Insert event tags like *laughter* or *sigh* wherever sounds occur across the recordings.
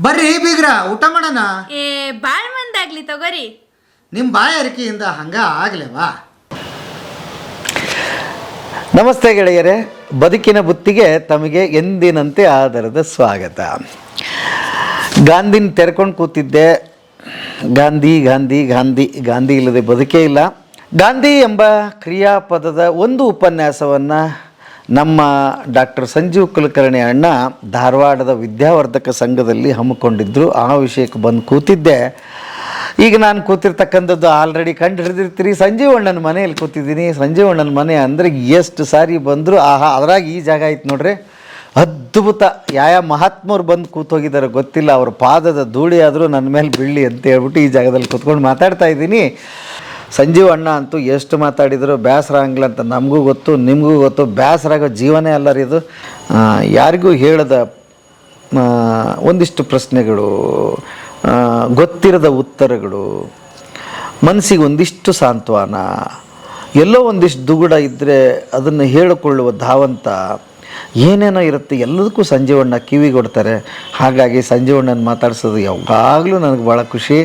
ಬರ್ರಿ ಬೀಗ್ರ ಊಟ ಮಾಡೋಣ. ಏ ಬಾಳ್ ಮಂದಾಗ್ಲಿ ತಗೋರಿ. ನಿಮ್ಮ ಬಾಯಾರಿಕೆಯಿಂದ ಹಂಗ ಆಗ್ಲೇವಾ? ನಮಸ್ತೆ ಗೆಳೆಯರೇ ಬದುಕಿನ ಬುತ್ತಿಗೆ ತಮಗೆ ಎಂದಿನಂತೆ ಆಧಾರದ ಸ್ವಾಗತ. ಗಾಂಧಿನ ತೆರ್ಕೊಂಡು ಕೂತಿದ್ದೆ. ಗಾಂಧಿ ಗಾಂಧಿ ಗಾಂಧಿ ಗಾಂಧಿ ಇಲ್ಲದೆ ಬದುಕೇ ಇಲ್ಲ. ಗಾಂಧಿ ಎಂಬ ಕ್ರಿಯಾಪದದ ಒಂದು ಉಪನ್ಯಾಸವನ್ನು ನಮ್ಮ ಡಾಕ್ಟರ್ ಸಂಜೀವ್ ಕುಲಕರ್ಣಿ ಅಣ್ಣ ಧಾರವಾಡದ ವಿದ್ಯಾವರ್ಧಕ ಸಂಘದಲ್ಲಿ ಹಮ್ಮಿಕೊಂಡಿದ್ದರು ಆ ವಿಷಯಕ್ಕೆ ಬಂದು ಕೂತಿದ್ದೆ. ಈಗ ನಾನು ಕೂತಿರ್ತಕ್ಕಂಥದ್ದು ಆಲ್ರೆಡಿ ಕಂಡು ಹಿಡಿದಿರ್ತೀರಿ ಸಂಜೀವಣ್ಣನ ಮನೆಯಲ್ಲಿ ಕೂತಿದ್ದೀನಿ. ಸಂಜೀವಣ್ಣನ ಮನೆ ಅಂದರೆ ಎಷ್ಟು ಸಾರಿ ಬಂದರೂ, ಆಹಾ, ಅದ್ರಾಗ ಈ ಜಾಗ ಆಯ್ತು ನೋಡ್ರಿ. ಅದ್ಭುತ. ಯಾವ ಮಹಾತ್ಮರು ಬಂದು ಕೂತೋಗಿದ್ದಾರೆ ಗೊತ್ತಿಲ್ಲ. ಅವ್ರ ಪಾದದ ಧೂಳಿ ಆದರೂ ನನ್ನ ಮೇಲೆ ಬೀಳಿ ಅಂತ ಹೇಳ್ಬಿಟ್ಟು ಈ ಜಾಗದಲ್ಲಿ ಕೂತ್ಕೊಂಡು ಮಾತಾಡ್ತಾ ಇದ್ದೀನಿ. ಸಂಜೀವ್ ಅಣ್ಣ ಅಂತೂ ಎಷ್ಟು ಮಾತಾಡಿದ್ರು ಬೇಸರ ಆಗಲ್ಲ ಅಂತ ನಮಗೂ ಗೊತ್ತು, ನಿಮಗೂ ಗೊತ್ತು ಬೇಸರ ಆಗೋ ಜೀವನೇ ಅಲ್ಲ ರೀ ಇದು. ಯಾರಿಗೂ ಹೇಳದ ಒಂದಿಷ್ಟು ಪ್ರಶ್ನೆಗಳು ಗೊತ್ತಿರದ ಉತ್ತರಗಳು, ಮನಸ್ಸಿಗೆ ಒಂದಿಷ್ಟು ಸಾಂತ್ವನ, ಎಲ್ಲೋ ಒಂದಿಷ್ಟು ದುಗುಡ ಇದ್ದರೆ ಅದನ್ನು ಹೇಳಿಕೊಳ್ಳುವ ಧಾವಂತ, ಏನೇನೋ ಇರುತ್ತೆ, ಎಲ್ಲದಕ್ಕೂ ಸಂಜೀವಣ್ಣ ಕಿವಿಗೊಡ್ತಾರೆ. ಹಾಗಾಗಿ ಸಂಜೀವಣ್ಣನ ಮಾತಾಡ್ಸೋದು ಯಾವಾಗಲೂ ನನಗೆ ಭಾಳ ಖುಷಿ.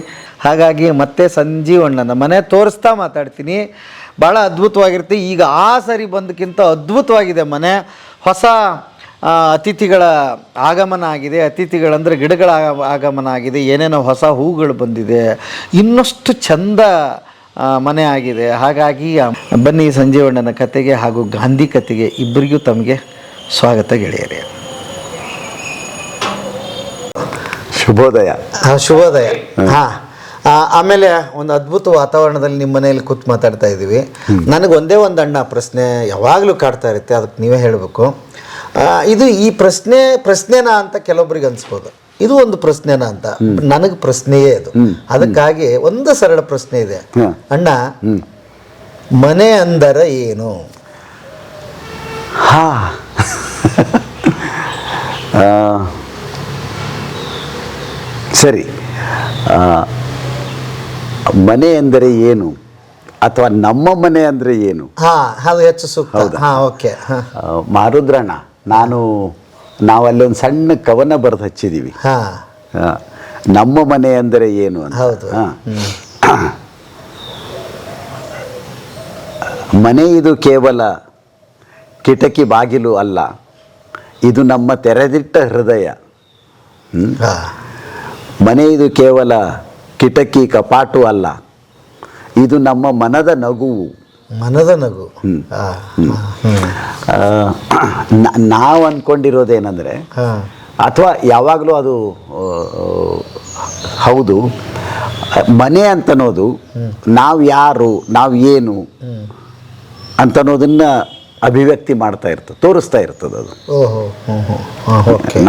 ಹಾಗಾಗಿ ಮತ್ತೆ ಸಂಜೀವಣ್ಣನ ಮನೆ ತೋರಿಸ್ತಾ ಮಾತಾಡ್ತೀನಿ. ಭಾಳ ಅದ್ಭುತವಾಗಿರುತ್ತೆ. ಈಗ ಆ ಸರಿ ಬಂದಕ್ಕಿಂತ ಅದ್ಭುತವಾಗಿದೆ ಮನೆ. ಹೊಸ ಅತಿಥಿಗಳ ಆಗಮನ ಆಗಿದೆ. ಅತಿಥಿಗಳಂದರೆ ಗಿಡಗಳ ಆಗಮನ ಆಗಿದೆ. ಏನೇನೋ ಹೊಸ ಹೂಗಳು ಬಂದಿದೆ. ಇನ್ನಷ್ಟು ಚಂದ ಮನೆ ಆಗಿದೆ. ಹಾಗಾಗಿ ಬನ್ನಿ ಸಂಜೀವಣ್ಣನ ಕತೆಗೆ ಹಾಗೂ ಗಾಂಧಿ ಕತೆಗೆ ಇಬ್ಬರಿಗೂ ತಮಗೆ ಸ್ವಾಗತ ಗೆಳೆಯರೇ. ಶುಭೋದಯ. ಶುಭೋದಯ. ಹಾಂ. ಆಮೇಲೆ ಒಂದು ಅದ್ಭುತ ವಾತಾವರಣದಲ್ಲಿ ನಿಮ್ಮ ಮನೆಯಲ್ಲಿ ಕೂತ್ ಮಾತಾಡ್ತಾ ಇದ್ದೀವಿ ನನಗೆ ಒಂದೇ ಒಂದು ಅಣ್ಣ ಪ್ರಶ್ನೆ ಯಾವಾಗಲೂ ಕಾಡ್ತಾ ಇರುತ್ತೆ ಅದಕ್ಕೆ ನೀವೇ ಹೇಳಬೇಕು. ಇದು ಈ ಪ್ರಶ್ನೆ ಪ್ರಶ್ನೆನಾ ಅಂತ ಕೆಲವೊಬ್ರಿಗೆ ಅನ್ಸ್ಬೋದು. ಇದು ಒಂದು ಪ್ರಶ್ನೆನಾ ಅಂತ. ನನಗೆ ಪ್ರಶ್ನೆಯೇ ಅದು. ಅದಕ್ಕಾಗಿ ಒಂದು ಸರಳ ಪ್ರಶ್ನೆ ಇದೆ. ಅಣ್ಣ ಮನೆ ಅಂದರೆ ಏನು? ಹಾ. ಸರಿ. ಮನೆ ಎಂದರೆ ಏನು? ಅಥವಾ ನಮ್ಮ ಮನೆ ಅಂದರೆ ಏನು? ಹಾ ಅದು ಹೆಚ್ಚು ಸೂಕ್ತ. ಹಾ ಓಕೆ. ಮಾರುದ್ರಣ ನಾನು ನಾವಲ್ಲಿ ಒಂದು ಸಣ್ಣ ಕವನ ಬರೆದು ಹಚ್ಚಿದ್ದೀವಿ ನಮ್ಮ ಮನೆ ಅಂದರೆ ಏನು ಅಂತ. ಮನೆ ಇದು ಕೇವಲ ಕಿಟಕಿ ಬಾಗಿಲು ಅಲ್ಲ ಇದು ನಮ್ಮ ತೆರೆದಿಟ್ಟ ಹೃದಯ. ಮನೆ ಇದು ಕೇವಲ ಕಿಟಕಿ ಕಪಾಟು ಅಲ್ಲ. ಇದು ನಮ್ಮ ಮನದ ನಗುವು. ಮನದ ನಗು. ನಾವು ಅಂದ್ಕೊಂಡಿರೋದೇನೆಂದರೆ ಅಥವಾ ಯಾವಾಗಲೂ ಅದು ಹೌದು. ಮನೆ ಅಂತನೋದು ನಾವು ಯಾರು ನಾವು ಏನು ಅಂತನ್ನೋದನ್ನ ಅಭಿವ್ಯಕ್ತಿ ಮಾಡ್ತಾ ಇರ್ತದೆ ತೋರಿಸ್ತಾ ಇರ್ತದೆ ಅದು.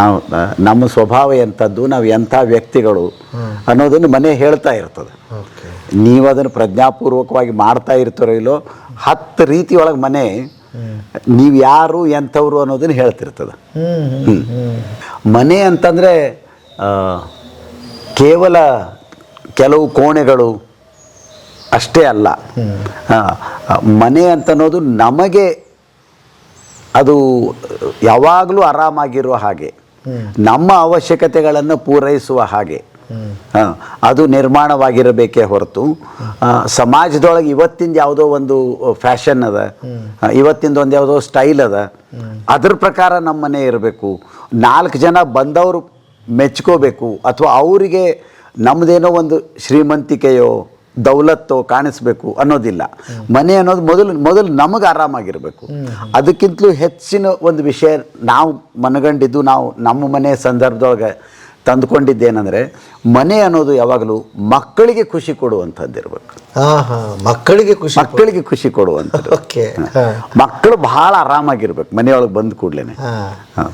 ನಾವು ನಮ್ಮ ಸ್ವಭಾವ ಎಂಥದ್ದು ನಾವು ಎಂಥ ವ್ಯಕ್ತಿಗಳು ಅನ್ನೋದನ್ನು ಮನೆ ಹೇಳ್ತಾ ಇರ್ತದೆ. ನೀವು ಅದನ್ನು ಪ್ರಜ್ಞಾಪೂರ್ವಕವಾಗಿ ಮಾಡ್ತಾ ಇರ್ತಾರೋ ಇಲ್ಲೋ ಹತ್ತು ರೀತಿ ಒಳಗೆ ಮನೆ ನೀವು ಯಾರು ಎಂಥವ್ರು ಅನ್ನೋದನ್ನು ಹೇಳ್ತಿರ್ತದೆ. ಮನೆ ಅಂತಂದರೆ ಕೇವಲ ಕೆಲವು ಕೋಣೆಗಳು ಅಷ್ಟೇ ಅಲ್ಲ. ಮನೆ ಅಂತ ಮನೆ ಅಂತನ್ನೋದು ನಮಗೆ ಅದು ಯಾವಾಗಲೂ ಆರಾಮಾಗಿರುವ ಹಾಗೆ. ನಮ್ಮ ಅವಶ್ಯಕತೆಗಳನ್ನು ಪೂರೈಸುವ ಹಾಗೆ. ಅದು ನಿರ್ಮಾಣವಾಗಿರಬೇಕೇ ಹೊರತು. ಸಮಾಜದೊಳಗೆ ಇವತ್ತಿಂದ ಯಾವುದೋ ಒಂದು ಫ್ಯಾಷನ್ ಅದ. ಇವತ್ತಿಂದ ಒಂದು ಯಾವುದೋ ಸ್ಟೈಲ್ ಅದ. ಅದ್ರ ಪ್ರಕಾರ ನಮ್ಮನೆ ಇರಬೇಕು. ನಾಲ್ಕು ಜನ ಬಂದವರು ಮೆಚ್ಕೋಬೇಕು. ಅಥವಾ ಅವರಿಗೆ ನಮ್ಮದೇನೋ ಒಂದು ಶ್ರೀಮಂತಿಕೆಯೋ ದೌಲತ್ತೋ ಕಾಣಿಸ್ಬೇಕು ಅನ್ನೋದಿಲ್ಲ. ಮನೆ ಅನ್ನೋದು ಮೊದಲು ಮೊದಲು ನಮಗೆ ಆರಾಮಾಗಿರಬೇಕು. ಅದಕ್ಕಿಂತಲೂ ಹೆಚ್ಚಿನ ಒಂದು ವಿಷಯ ನಾವು ಮನಗಂಡಿದ್ದು ನಾವು ನಮ್ಮ ಮನೆ ಸಂದರ್ಭದೊಳಗೆ ತಂದುಕೊಂಡಿದ್ದೇನೆಂದರೆ ಮನೆ ಅನ್ನೋದು ಯಾವಾಗಲೂ ಮಕ್ಕಳಿಗೆ ಖುಷಿ ಕೊಡುವಂಥದ್ದಿರ್ಬೇಕು. ಮಕ್ಕಳಿಗೆ ಖುಷಿ ಮಕ್ಕಳಿಗೆ ಖುಷಿ ಕೊಡುವಂಥದ್ದು. ಮಕ್ಕಳು ಬಹಳ ಆರಾಮಾಗಿರ್ಬೇಕು ಮನೆಯೊಳಗೆ ಬಂದ ಕೂಡಲೇ ಹಾ.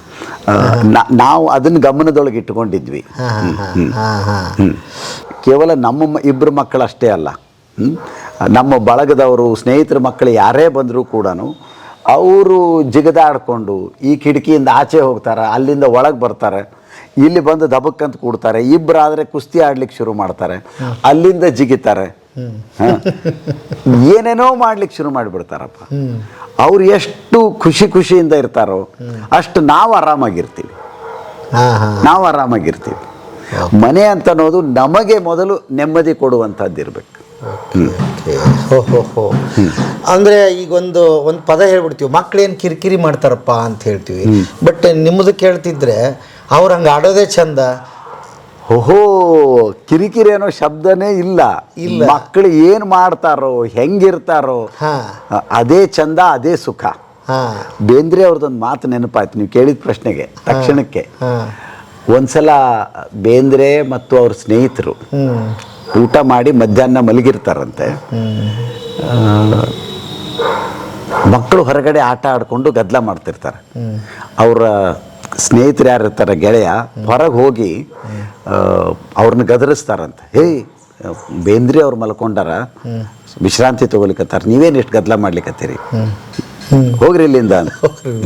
ನಾವು ಅದನ್ನು ಗಮನದೊಳಗೆ ಇಟ್ಕೊಂಡಿದ್ವಿ. ಕೇವಲ ನಮ್ಮ ಇಬ್ಬರು ಮಕ್ಕಳು ಅಷ್ಟೇ ಅಲ್ಲ. ನಮ್ಮ ಬಳಗದವರು ಸ್ನೇಹಿತರ ಮಕ್ಕಳು ಯಾರೇ ಬಂದರೂ ಕೂಡ ಅವರು ಜಿಗದಾಡಿಕೊಂಡು ಈ ಕಿಟಕಿಯಿಂದ ಆಚೆ ಹೋಗ್ತಾರೆ ಅಲ್ಲಿಂದ ಒಳಗೆ ಬರ್ತಾರೆ. ಇಲ್ಲಿ ಬಂದು ದಬಕ್ಕಂತ ಕೂಡ್ತಾರೆ. ಇಬ್ಬರಾದರೆ ಕುಸ್ತಿ ಆಡ್ಲಿಕ್ಕೆ ಶುರು ಮಾಡ್ತಾರೆ. ಅಲ್ಲಿಂದ ಜಿಗಿತಾರೆ. ಏನೇನೋ ಮಾಡ್ಲಿಕ್ಕೆ ಶುರು ಮಾಡಿಬಿಡ್ತಾರಪ್ಪ. ಅವ್ರು ಎಷ್ಟು ಖುಷಿ ಖುಷಿಯಿಂದ ಇರ್ತಾರೋ ಅಷ್ಟು ನಾವು ಆರಾಮಾಗಿರ್ತೀವಿ. ನಾವು ಆರಾಮಾಗಿರ್ತೀವಿ. ಮನೆ ಅಂತ ಅನ್ನೋದು ನಮಗೆ ಮೊದಲು ನೆಮ್ಮದಿ ಕೊಡುವಂಥದ್ದು ಇರಬೇಕು. ಹೋ ಅಂದ್ರೆ ಈಗ ಒಂದು ಒಂದು ಪದ ಹೇಳ್ಬಿಡ್ತೀವಿ. ಮಕ್ಳೇನು ಕಿರಿಕಿರಿ ಮಾಡ್ತಾರಪ್ಪ ಅಂತ ಹೇಳ್ತೀವಿ. ಬಟ್ ನಿಮ್ಮದು ಕೇಳ್ತಿದ್ರೆ ಅವ್ರು ಹಂಗೆ ಆಡೋದೇ ಚಂದ. ಓಹೋ ಕಿರಿಕಿರಿ ಅನ್ನೋ ಶಬ್ದನೇ ಇಲ್ಲ. ಇಲ್ಲ. ಮಕ್ಕಳು ಏನು ಮಾಡ್ತಾರೋ ಹೆಂಗಿರ್ತಾರೋ ಅದೇ ಚಂದ ಅದೇ ಸುಖ. ಬೇಂದ್ರೆ ಅವ್ರದ್ದೊಂದು ಮಾತು ನೆನಪಾಯ್ತು ನೀವು ಕೇಳಿದ ಪ್ರಶ್ನೆಗೆ ತಕ್ಷಣಕ್ಕೆ. ಒಂದ್ಸಲ ಬೇಂದ್ರೆ ಮತ್ತು ಅವ್ರ ಸ್ನೇಹಿತರು ಊಟ ಮಾಡಿ ಮಧ್ಯಾಹ್ನ ಮಲಗಿರ್ತಾರಂತೆ. ಮಕ್ಕಳು ಹೊರಗಡೆ ಆಟ ಆಡ್ಕೊಂಡು ಗದ್ದಲ ಮಾಡ್ತಿರ್ತಾರೆ. ಅವರ ಸ್ನೇಹಿತರು ಯಾರು ಇರ್ತಾರೆ ಗೆಳೆಯ, ಹೊರಗೆ ಹೋಗಿ ಅವ್ರನ್ನ ಗದರಿಸ್ತಾರಂತೆ. ಹೇ, ಬೇಂದ್ರೆ ಅವ್ರು ಮಲ್ಕೊಂಡಾರ ವಿಶ್ರಾಂತಿ ತಗೊಲಿಕತ್ತಾರ, ನೀವೇನು ಎಷ್ಟು ಗದ್ದಲ ಮಾಡ್ಲಿಕ್ಕತ್ತೀರಿ ಹೋಗ್ರಿ ಇಲ್ಲಿಂದ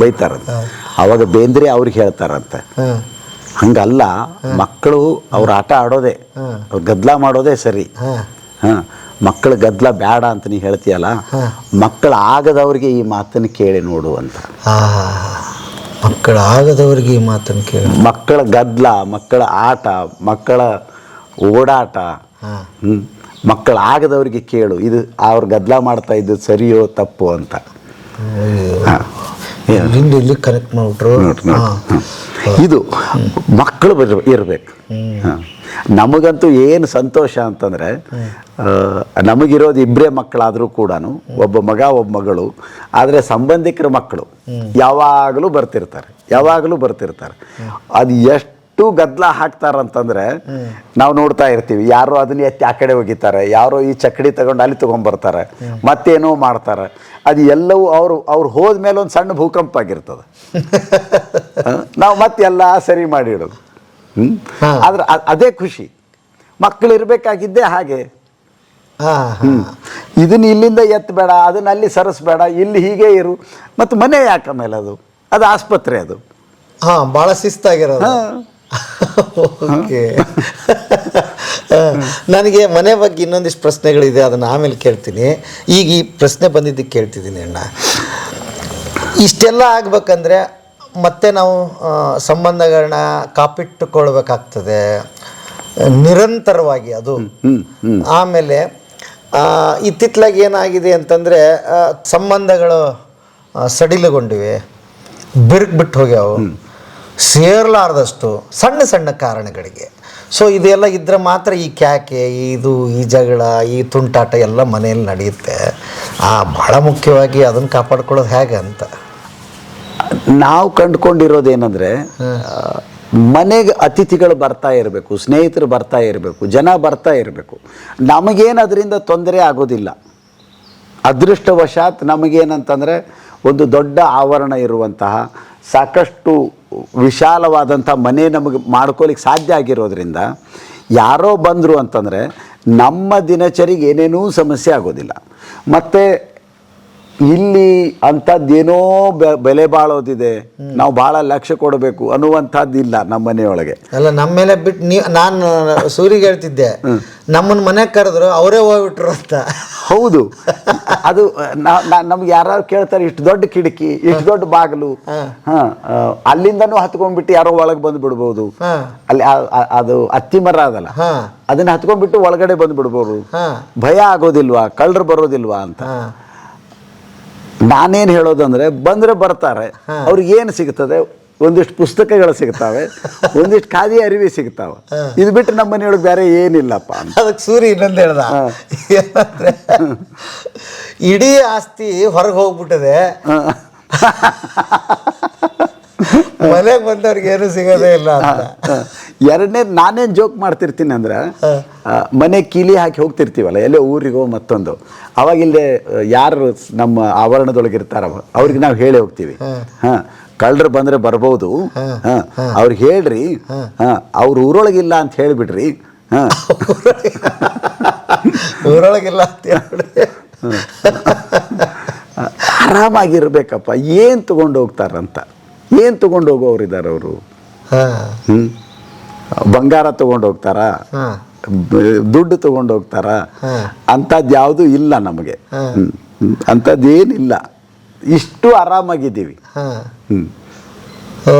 ಬೈತಾರಂತ. ಅವಾಗ ಬೇಂದ್ರೆ ಅವ್ರಿಗೆ ಹೇಳ್ತಾರಂತೆ. ಹಂಗಲ್ಲ, ಮಕ್ಕಳು ಅವ್ರ ಆಟ ಆಡೋದೇ, ಅವ್ರು ಗದ್ದಲ ಮಾಡೋದೇ ಸರಿ. ಹಾ, ಮಕ್ಕಳು ಗದ್ದಲ ಬೇಡ ಅಂತ ನೀ ಹೇಳ್ತೀಯಲ್ಲ ಮಕ್ಕಳು ಆಗದವ್ರಿಗೆ ಈ ಮಾತನ್ನು ಕೇಳಿ ನೋಡು ಅಂತ. ಮಕ್ಕಳು ಆಗದವರಿಗೆ ಈ ಮಾತನ್ನು ಕೇಳಿ. ಮಕ್ಕಳ ಗದ್ದಲ ಮಕ್ಕಳ ಆಟ ಮಕ್ಕಳ ಓಡಾಟ ಮಕ್ಕಳ ಆಗದವ್ರಿಗೆ ಕೇಳು. ಇದು ಅವ್ರು ಗದ್ದಲ ಮಾಡ್ತಾ ಇದ್ದು ಸರಿಯೋ ತಪ್ಪು ಅಂತ. ಇಲ್ಲಿ ಕರೆಕ್ಟ್ ಮಾಡ್ಬಿಟ್ರು. ಇದು ಮಕ್ಕಳು ಇರಬೇಕು. ಇರ್ಬೇಕು ಹ. ನಮಗಂತೂ ಏನು ಸಂತೋಷ ಅಂತಂದರೆ ನಮಗಿರೋದು ಇಬ್ಬರೇ ಮಕ್ಕಳಾದರೂ ಕೂಡ ಒಬ್ಬ ಮಗ, ಒಬ್ಬ ಮಗಳು, ಆದರೆ ಸಂಬಂಧಿಕರ ಮಕ್ಕಳು ಯಾವಾಗಲೂ ಬರ್ತಿರ್ತಾರೆ ಯಾವಾಗಲೂ ಬರ್ತಿರ್ತಾರೆ. ಅದು ಎಷ್ಟು ಗದ್ದಲ ಹಾಕ್ತಾರಂತಂದ್ರೆ, ನಾವು ನೋಡ್ತಾ ಇರ್ತೀವಿ, ಯಾರೋ ಅದನ್ನ ಎತ್ತಿ ಆ ಕಡೆ ಒಗಿತಾರೆ, ಯಾರೋ ಈ ಚಕ್ಕಡಿ ತಗೊಂಡು ಅಲ್ಲಿ ತೊಗೊಂಬರ್ತಾರೆ ಮತ್ತೇನೋ ಮಾಡ್ತಾರೆ. ಅದು ಎಲ್ಲವೂ ಅವರು, ಅವ್ರು ಹೋದ್ಮೇಲೆ ಒಂದು ಸಣ್ಣ ಭೂಕಂಪ ಆಗಿರ್ತದೆ ನಾವು ಮತ್ತೆಲ್ಲ ಸರಿ ಮಾಡಿಡೋದು ಹ್ಞೂ ಆದ್ರೆ ಅದೇ ಖುಷಿ. ಮಕ್ಕಳು ಇರಬೇಕಾಗಿದ್ದೇ ಹಾಗೆ. ಇದನ್ನ ಇಲ್ಲಿಂದ ಎತ್ತಬೇಡ ಅದನ್ನ ಅಲ್ಲಿ ಸರಿಸ್ಬೇಡ ಇಲ್ಲಿ ಹೀಗೆ ಇರು. ಮತ್ತು ಮನೆ ಯಾಕೆ ಮೇಲೆ ಅದು? ಅದು ಆಸ್ಪತ್ರೆ ಅದು. ಹಾ ಭಾಳ ಶಿಸ್ತಾಗಿರೋದು. *laughs* ಓಕೆ. ನನಗೆ ಮನೆ ಬಗ್ಗೆ ಇನ್ನೊಂದಿಷ್ಟು ಪ್ರಶ್ನೆಗಳಿದೆ ಅದನ್ನು ಆಮೇಲೆ ಕೇಳ್ತೀನಿ. ಈಗ ಈ ಪ್ರಶ್ನೆ ಬಂದಿದ್ದಕ್ಕೆ ಕೇಳ್ತಿದ್ದೀನಿ ಅಣ್ಣ. ಇಷ್ಟೆಲ್ಲ ಆಗ್ಬೇಕಂದ್ರೆ ಮತ್ತೆ ನಾವು ಸಂಬಂಧಗಳನ್ನ ಕಾಪಿಟ್ಟುಕೊಳ್ಬೇಕಾಗ್ತದೆ. ನಿರಂತರವಾಗಿ ಅದು. ಆಮೇಲೆ ಇತ್ತಿತ್ತಲಾಗಿ ಇತ್ತಿತ್ಲಾಗಿ ಏನಾಗಿದೆ ಅಂತಂದರೆ ಸಂಬಂಧಗಳು ಸಡಿಲಗೊಂಡಿವೆ. ಬಿರುಕು ಬಿಟ್ಟು ಹೋಗ್ಯಾವು. ಸೇರ್ಲಾರ್ದಷ್ಟು ಸಣ್ಣ ಸಣ್ಣ ಕಾರಣಗಳಿಗೆ. ಸೊ ಇದೆಲ್ಲ ಇದ್ದರೆ ಮಾತ್ರ ಈ ಕ್ಯಾಕೆ ಇದು ಈ ಜಗಳ ಈ ತುಂಟಾಟ ಎಲ್ಲ ಮನೆಯಲ್ಲಿ ನಡೆಯುತ್ತೆ. ಆ ಭಾಳ ಮುಖ್ಯವಾಗಿ ಅದನ್ನು ಕಾಪಾಡ್ಕೊಳ್ಳೋದು ಹೇಗೆ ಅಂತ. ನಾವು ಕಂಡುಕೊಂಡಿರೋದೇನೆಂದರೆ ಮನೆಗೆ ಅತಿಥಿಗಳು ಬರ್ತಾ ಇರಬೇಕು ಸ್ನೇಹಿತರು ಬರ್ತಾ ಇರಬೇಕು ಜನ ಬರ್ತಾ ಇರಬೇಕು. ನಮಗೇನು ಅದರಿಂದ ತೊಂದರೆ ಆಗೋದಿಲ್ಲ. ಅದೃಷ್ಟವಶಾತ್ ನಮಗೇನಂತಂದರೆ ಒಂದು ದೊಡ್ಡ ಆವರಣ ಇರುವಂತಹ ಸಾಕಷ್ಟು ವಿಶಾಲವಾದಂಥ ಮನೆ ನಮಗೆ ಮಾಡ್ಕೊಲಿಕ್ಕೆ ಸಾಧ್ಯ ಆಗಿರೋದ್ರಿಂದ ಯಾರೋ ಬಂದರು ಅಂತಂದರೆ ನಮ್ಮ ದಿನಚರಿಗೆ ಏನೇನೂ ಸಮಸ್ಯೆ ಆಗೋದಿಲ್ಲ. ಮತ್ತು ಇಲ್ಲಿ ಅಂಥದ್ದೇನೋ ಬೆಲೆ ಬಾಳೋದಿದೆ. ನಾವು ಬಹಳ ಲಕ್ಷ್ಯ ಕೊಡಬೇಕು ಅನ್ನುವಂಥದ್ದು ಇಲ್ಲ ನಮ್ಮ ಮನೆಯೊಳಗೆ. ಅಲ್ಲ ನಮ್ಮ ಮೇಲೆ ಬಿಟ್ಟು ನೀವು ನಾನು ಸೂರಿಗೆ ಹೇಳ್ತಿದ್ದೆ. ನಮ್ಮನ್ನ ಮನೆಗೆ ಕರೆದ್ರು ಅವರೇ ಹೋಗ್ಬಿಟ್ರು ಅಂತ. ಹೌದು. *laughs* ಅದು ನಮ್ಗೆ ಯಾರು ಕೇಳ್ತಾರೆ ಇಷ್ಟು ದೊಡ್ಡ ಕಿಟಕಿ ಇಷ್ಟು ದೊಡ್ಡ ಬಾಗಿಲು. ಹಾ. ಅಲ್ಲಿಂದನು ಹತ್ಕೊಂಡ್ಬಿಟ್ಟು ಯಾರೋ ಒಳಗೆ ಬಂದು ಬಿಡ್ಬೋದು. ಅಲ್ಲಿ ಅದು ಅತ್ತಿ ಮರ ಅದಲ್ಲ. ಅದನ್ನ ಹತ್ಕೊಂಡ್ಬಿಟ್ಟು ಒಳಗಡೆ ಬಂದು ಬಿಡ್ಬೋದು. ಭಯ ಆಗೋದಿಲ್ವಾ? ಕಳ್ಳರು ಬರೋದಿಲ್ವಾ ಅಂತ. ನಾನೇನು ಹೇಳೋದಂದ್ರೆ ಬಂದ್ರೆ ಬರ್ತಾರೆ. ಅವ್ರಿಗೆ ಏನು ಸಿಗ್ತದೆ? ಒಂದಿಷ್ಟು ಪುಸ್ತಕಗಳು ಸಿಗ್ತಾವೆ ಒಂದಿಷ್ಟು ಖಾದಿ ಅರಿವಿ ಸಿಗ್ತಾವೆ. ಇದು ಬಿಟ್ಟು ನಮ್ಮ ಮನೆಯೊಳಗೆ ಬೇರೆ ಏನಿಲ್ಲಪ್ಪ ಅದಕ್ಕೆ ಸೂರಿ ಇನ್ನೊಂದು ಹೇಳ್ದ. ಏನಂದ್ರೆ ಇಡೀ ಆಸ್ತಿ ಹೊರಗೆ ಹೋಗ್ಬಿಟ್ಟದೆ. *laughs* ಮನೆಗೆ ಬಂದವ್ರಿಗೆ ಏನು ಸಿಗೋದೇ ಇಲ್ಲ ಎರಡನೇ ನಾನೇನು ಜೋಕ್ ಮಾಡ್ತಿರ್ತೀನಿ ಅಂದ್ರೆ ಮನೆ ಕೀಲಿ ಹಾಕಿ ಹೋಗ್ತಿರ್ತೀವಲ್ಲ ಎಲ್ಲೇ ಊರಿಗೋ ಮತ್ತೊಂದು. ಅವಾಗ ಇಲ್ಲದೆ ಯಾರು ನಮ್ಮ ಆವರಣದೊಳಗೆ ಇರ್ತಾರ ಅವ್ರಿಗೆ ನಾವು ಹೇಳಿ ಹೋಗ್ತೀವಿ. ಹಾಂ. ಕಳ್ಳರು ಬಂದ್ರೆ ಬರ್ಬೋದು. ಹಾಂ ಅವ್ರಿಗೆ ಹೇಳ್ರಿ ಹಾಂ. ಅವ್ರ ಊರೊಳಗಿಲ್ಲ ಅಂತ ಹೇಳಿಬಿಡ್ರಿ. ಹಾಂ. *laughs* ಊರೊಳಗಿಲ್ಲ ಅಂತ ಹೇಳಿ ಆರಾಮಾಗಿರ್ಬೇಕಪ್ಪ ಏನು ತಗೊಂಡು ಹೋಗ್ತಾರಂತ. ಏನು ತಗೊಂಡು ಹೋಗೋರು ಅವರು? ಹಾಂ. ಹ್ಞೂ ಬಂಗಾರ ತಗೊಂಡು ಹೋಗ್ತಾರಾ? ದುಡ್ಡು ತಗೊಂಡು ಹೋಗ್ತಾರ? ಅಂತದ್ ಅಂಥದ್ದು ಯಾವುದೂ ಇಲ್ಲ ನಮಗೆ. ಅಂಥದ್ದೇನಿಲ್ಲ ಇಷ್ಟು ಆರಾಮಾಗಿದ್ದೀವಿ. ಹಾಂ. ಹ್ಮ್.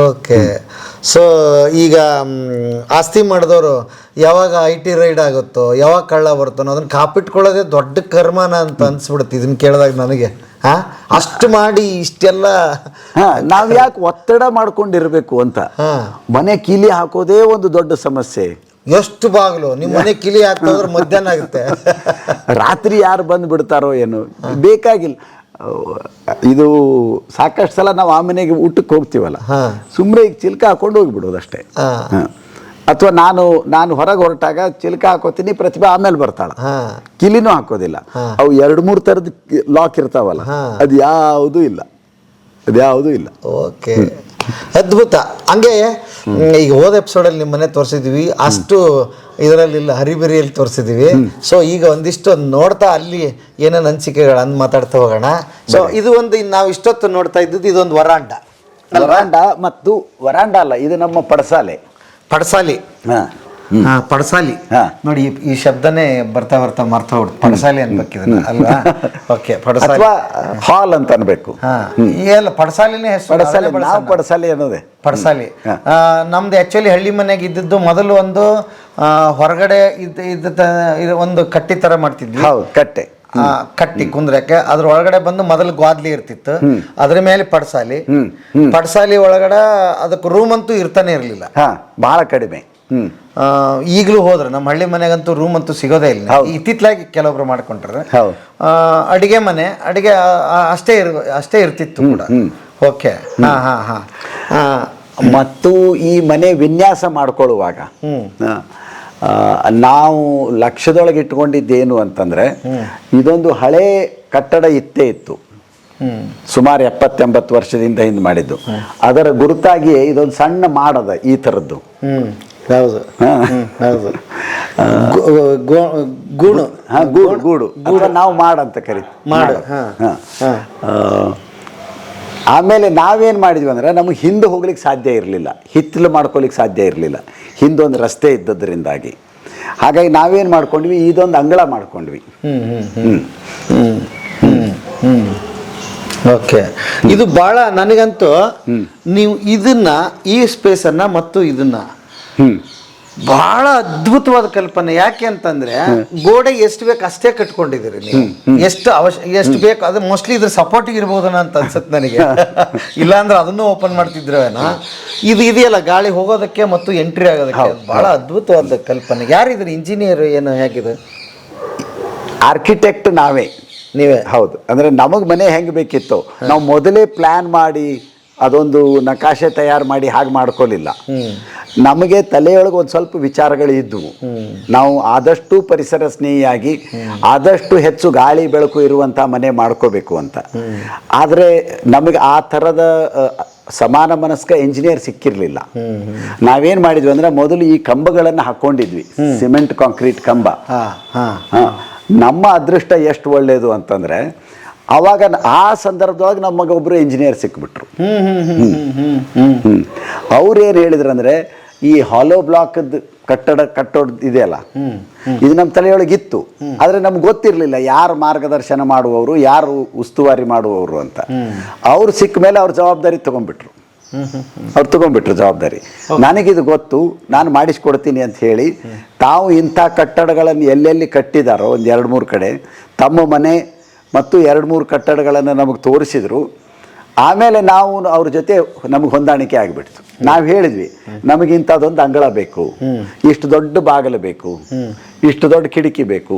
ಓಕೆ. ಸೊ ಈಗ ಆಸ್ತಿ ಮಾಡಿದವರು ಯಾವಾಗ ಐ ಟಿ ರೈಡ್ ಆಗುತ್ತೋ ಯಾವಾಗ ಕಳ್ಳ ಬರ್ತಾನೋ ಅದನ್ನ ಕಾಪಿಟ್ಕೊಳ್ಳೋದೇ ದೊಡ್ಡ ಕರ್ಮನ ಅಂತ ಅನ್ಸ್ಬಿಡುತ್ತೆ. ಇದನ್ನ ಕೇಳಿದಾಗ ನನಗೆ. ಹಾ? ಅಷ್ಟು ಮಾಡಿ ಇಷ್ಟೆಲ್ಲ ಹಾ ನಾವ್ ಯಾಕೆ ಒತ್ತಡ ಮಾಡ್ಕೊಂಡಿರ್ಬೇಕು ಅಂತ? ಮನೆ ಕೀಲಿ ಹಾಕೋದೇ ಒಂದು ದೊಡ್ಡ ಸಮಸ್ಯೆ. ಎಷ್ಟು ಬಾಗ್ಲು? ನಿಮ್ಮ ಮನೆ ಕಿಲಿ ಹಾಕಿದ್ರೆ ಮಧ್ಯಾಹ್ನ ಆಗುತ್ತೆ. ರಾತ್ರಿ ಯಾರು ಬಂದು ಬಿಡ್ತಾರೋ ಏನು. ಬೇಕಾಗಿಲ್ಲ. ಇದು ಸಾಕಷ್ಟು ಸಲ ನಾವು ಆ ಮನೆಗೆ ಊಟಕ್ಕೆ ಹೋಗ್ತೀವಲ್ಲ? ಸುಮ್ಮನೆ ಈಗ ಚಿಲ್ಕ ಹಾಕೊಂಡು ಹೋಗಿಬಿಡೋದು ಅಷ್ಟೇ ಹಾ. ಅಥವಾ ನಾನು ನಾನು ಹೊರಗೆ ಹೊರಟಾಗ ಚಿಲ್ಕ ಹಾಕೋತೀನಿ ಪ್ರತಿಭಾ ಆಮೇಲೆ ಬರ್ತಾಳ. ಹಾ. ಕಿಲಿನೂ ಹಾಕೋದಿಲ್ಲ. ಅವು ಎರಡು ಮೂರು ಥರದ ಲಾಕ್ ಇರ್ತಾವಲ್ಲ. ಅದು ಯಾವುದೂ ಇಲ್ಲ. ಅದು ಯಾವುದೂ ಇಲ್ಲ. ಓಕೆ. ಅದ್ಭುತ. ಹಂಗೆ ಈಗ ಹೋದ ಎಪಿಸೋಡಲ್ಲಿ ನಿಮ್ಮ ಮನೆ ತೋರಿಸಿದ್ವಿ. ಅಷ್ಟು ಇದರಲ್ಲಿ ಇಲ್ಲ ಹರಿಬರಿಯಲ್ಲಿ ತೋರಿಸಿದ್ವಿ. ಸೊ ಈಗ ಒಂದಿಷ್ಟು ನೋಡ್ತಾ ಅಲ್ಲಿ ಏನೇನು ಅನಿಸಿಕೆಗಳನ್ನು ಮಾತಾಡ್ತಾ ಹೋಗೋಣ. ಸೊ ಇದು ಒಂದು ಇನ್ನು ನಾವು ಇಷ್ಟೊತ್ತು ನೋಡ್ತಾ ಇದ್ದದ್ದು ಇದೊಂದು ವರಾಂಡ. ವರಾಂಡ ಮತ್ತು ವರಾಂಡ ಅಲ್ಲ ಇದು ನಮ್ಮ ಪಡಸಾಲೆ. ಪಡಸಾಲಿ. ಹಾ ಪಡಸಾಲಿ. ಹಾ. ನೋಡಿ ಈ- ಈ ಶಬ್ದನೇ ಬರ್ತಾ ಬರ್ತಾ ಮರ್ತಾ ಹೋಗ್ಬಿಡ್ತು ಪಡಸಾಲಿ ಅನ್ಬೇಕಿದ್ರೆ ಅಲ್ವಾ? ಓಕೆ ಪಡಸಾಲಿ. ಅಥವಾ ಹಾಲ್ ಅಂತ ಅನ್ಬೇಕು. ಹಾ. ಎಲ್ಲ ಪಡಸಾಲಿನೇ ಹೆಸರು. ಪಡಸಾಲೆ ನಾವು ಬಳಸೋಣ. ಪಡಸಾಲೆ ಅನ್ನೋದೇ. ಪಡಸಾಲಿ. ಹಾ. ಆ, ನಮ್ದು ಆ್ಯಕ್ಚುಲಿ ಹಳ್ಳಿ ಮನೆಗೆ ಇದ್ದಿದ್ದು ಮೊದಲು ಒಂದು ಆ, ಹೊರಗಡೆ ಇದ್ದ ಇದ್ದ ಇದು ಒಂದು ಕಟ್ಟಿ ಥರ ಮಾಡ್ತಿದ್ವಿ. ಹೌದು ಕಟ್ಟೆ. ಕಟ್ಟಿ ಕುಂದ್ರಕ್ಕೆ ಅದ್ರ ಒಳಗಡೆ ಬಂದು ಮೊದಲು ಗ್ವಾದ್ಲಿ ಇರ್ತಿತ್ತು. ಅದ್ರ ಮೇಲೆ ಪಡ್ಸಾಲಿ. ಪಡ್ಸಾಲಿ ಒಳಗಡೆ ಅದಕ್ಕೆ ರೂಮ್ ಅಂತೂ ಇರ್ತಾನೆ ಇರಲಿಲ್ಲ. ಹಾ ಬಹಳ ಕಡಿಮೆ. ಈಗಲೂ ಹೋದ್ರೆ ನಮ್ಮ ಹಳ್ಳಿ ಮನೆಗಂತೂ ರೂಮ್ ಅಂತೂ ಸಿಗೋದೇ ಇಲ್ಲ. ಇತ್ತಿತ್ತಲಾಗಿ ಇತ್ತಿತ್ಲಾಗಿ ಕೆಲವೊಬ್ರು ಮಾಡ್ಕೊಂಡ್ರೆ. ಅಡಿಗೆ ಮನೆ ಅಡಿಗೆ ಅಷ್ಟೇ ಇರ್ ಅಷ್ಟೇ ಇರ್ತಿತ್ತು ಕೂಡ. ಓಕೆ. ಹಾ ಹಾ ಹಾ. ಮತ್ತು ಈ ಮನೆ ವಿನ್ಯಾಸ ಮಾಡ್ಕೊಳ್ಳುವಾಗ ನಾವು ಲಕ್ಷದೊಳಗೆ ಇಟ್ಕೊಂಡಿದ್ದೇನು ಅಂತಂದ್ರೆ ಇದೊಂದು ಹಳೆ ಕಟ್ಟಡ ಇತ್ತೇ ಇತ್ತು. ಸುಮಾರು ಎಪ್ಪತ್ತೆಂಬತ್ತು ವರ್ಷದಿಂದ ಹಿಂದೆ ಮಾಡಿದ್ದು. ಅದರ ಗುರುತಾಗಿಯೇ ಇದೊಂದು ಸಣ್ಣ ಮಾಡದ ಈ ಥರದ್ದು. ಹೌದು. ಹೌದು. ಗೂಡು. ಗೂಡು ಅಥವಾ ನಾವು ಮಾಡಂತ ಕರಿತೀವಿ. ಮಾಡು, ಆಮೇಲೆ ನಾವೇನು ಮಾಡಿದ್ವಿ ಅಂದ್ರೆ ನಮಗೆ ಹಿಂದೆ ಹೋಗ್ಲಿಕ್ಕೆ ಸಾಧ್ಯ ಇರಲಿಲ್ಲ. ಹಿತ್ತಲು ಮಾಡ್ಕೊಲಿಕ್ಕೆ ಸಾಧ್ಯ ಇರಲಿಲ್ಲ. ಹಿಂದೊಂದು ರಸ್ತೆ ಇದ್ದದ್ರಿಂದಾಗಿ. ಹಾಗಾಗಿ ನಾವೇನು ಮಾಡ್ಕೊಂಡ್ವಿ ಇದೊಂದು ಅಂಗಳ ಮಾಡ್ಕೊಂಡ್ವಿ. ಓಕೆ. ಇದು ಬಹಳ ನನಗಂತೂ ನೀವು ಇದನ್ನ ಈ ಸ್ಪೇಸನ್ನ ಮತ್ತು ಇದನ್ನ ಬಹಳ ಅದ್ಭುತವಾದ ಕಲ್ಪನೆ. ಯಾಕೆ ಅಂತಂದ್ರೆ ಗೋಡೆ ಎಷ್ಟು ಬೇಕು ಅಷ್ಟೇ ಕಟ್ಕೊಂಡಿದ್ದೀರಿ ನೀವು. ಎಷ್ಟು ಅವಶ್ಯ ಎಷ್ಟು ಬೇಕು ಅದು ಮೋಸ್ಟ್ಲಿ ಇದ್ರ ಸಪೋರ್ಟಿಗೆ ಇರ್ಬೋದನ ಅಂತ ಅನ್ಸುತ್ತೆ ನನಗೆ. *laughs* ಇಲ್ಲಾಂದ್ರೆ ಅದನ್ನು ಓಪನ್ ಮಾಡ್ತಿದ್ರೇನ? ಇದು ಇದೆಯಲ್ಲ ಗಾಳಿ ಹೋಗೋದಕ್ಕೆ ಮತ್ತು ಎಂಟ್ರಿ ಆಗೋದಕ್ಕೆ. ಬಹಳ ಅದ್ಭುತವಾದ ಕಲ್ಪನೆ. ಯಾರಿದ್ರು ಇಂಜಿನಿಯರ್ ಏನು ಹೇಗಿದೆ? ಆರ್ಕಿಟೆಕ್ಟ್ ನಾವೇ. ನೀವೇ? ಹೌದು. ಅಂದ್ರೆ ನಮಗೆ ಮನೆ ಹೆಂಗೆ ಬೇಕಿತ್ತು? ನಾವು ಮೊದಲೇ ಪ್ಲ್ಯಾನ್ ಮಾಡಿ ಅದೊಂದು ನಕಾಶೆ ತಯಾರು ಮಾಡಿ ಹಾಗೆ ಮಾಡ್ಕೊಳ್ಳಿಲ್ಲ ನಮಗೆ ತಲೆಯೊಳಗೆ ಒಂದು ಸ್ವಲ್ಪ ವಿಚಾರಗಳು ಇದ್ದವು ನಾವು ಆದಷ್ಟು ಪರಿಸರ ಸ್ನೇಹಿಯಾಗಿ ಆದಷ್ಟು ಹೆಚ್ಚು ಗಾಳಿ ಬೆಳಕು ಇರುವಂಥ ಮನೆ ಮಾಡ್ಕೋಬೇಕು ಅಂತ. ಆದರೆ ನಮಗೆ ಆ ಥರದ ಸಮಾನ ಮನಸ್ಕ ಇಂಜಿನಿಯರ್ ಸಿಕ್ಕಿರಲಿಲ್ಲ. ನಾವೇನು ಮಾಡಿದ್ವಿ ಅಂದ್ರೆ ಮೊದಲು ಈ ಕಂಬಗಳನ್ನು ಹಾಕ್ಕೊಂಡಿದ್ವಿ ಸಿಮೆಂಟ್ ಕಾಂಕ್ರೀಟ್ ಕಂಬ. ನಮ್ಮ ಅದೃಷ್ಟ ಎಷ್ಟು ಒಳ್ಳೆಯದು ಅಂತಂದ್ರೆ ಅವಾಗ ಆ ಸಂದರ್ಭದೊಳಗೆ ನಮಗೆ ಒಬ್ಬರು ಇಂಜಿನಿಯರ್ ಸಿಕ್ಬಿಟ್ರು. ಅವ್ರೇನು ಹೇಳಿದ್ರಂದ್ರೆ ಈ ಹಾಲೋ ಬ್ಲಾಕದ್ ಕಟ್ಟಡ ಕಟ್ಟೋದು ಇದೆಯಲ್ಲ ಇದು ನಮ್ಮ ತಲೆಯೊಳಗಿತ್ತು. ಆದರೆ ನಮ್ಗೆ ಗೊತ್ತಿರಲಿಲ್ಲ ಯಾರು ಮಾರ್ಗದರ್ಶನ ಮಾಡುವವರು ಯಾರು ಉಸ್ತುವಾರಿ ಮಾಡುವವರು ಅಂತ. ಅವ್ರು ಸಿಕ್ಕ ಮೇಲೆ ಅವ್ರ ಜವಾಬ್ದಾರಿ ತಗೊಂಡ್ಬಿಟ್ರು ಅವ್ರು ತೊಗೊಂಡ್ಬಿಟ್ರು ಜವಾಬ್ದಾರಿ. ನನಗಿದು ಗೊತ್ತು ನಾನು ಮಾಡಿಸ್ಕೊಡ್ತೀನಿ ಅಂತ ಹೇಳಿ ತಾವು ಇಂಥ ಕಟ್ಟಡಗಳನ್ನು ಎಲ್ಲೆಲ್ಲಿ ಕಟ್ಟಿದಾರೋ ಒಂದು ಎರಡು ಮೂರು ಕಡೆ ತಮ್ಮ ಮನೆ ಮತ್ತು ಎರಡು ಮೂರು ಕಟ್ಟಡಗಳನ್ನು ನಮಗೆ ತೋರಿಸಿದ್ರು. ಆಮೇಲೆ ನಾವು ಅವ್ರ ಜೊತೆ ನಮಗೆ ಹೊಂದಾಣಿಕೆ ಆಗಿಬಿಡ್ತು. ನಾವು ಹೇಳಿದ್ವಿ ನಮಗೆ ಇಂಥದ್ದೊಂದು ಅಂಗಳ ಬೇಕು ಇಷ್ಟು ದೊಡ್ಡ ಬಾಗಿಲು ಬೇಕು ಇಷ್ಟು ದೊಡ್ಡ ಕಿಟಕಿ ಬೇಕು.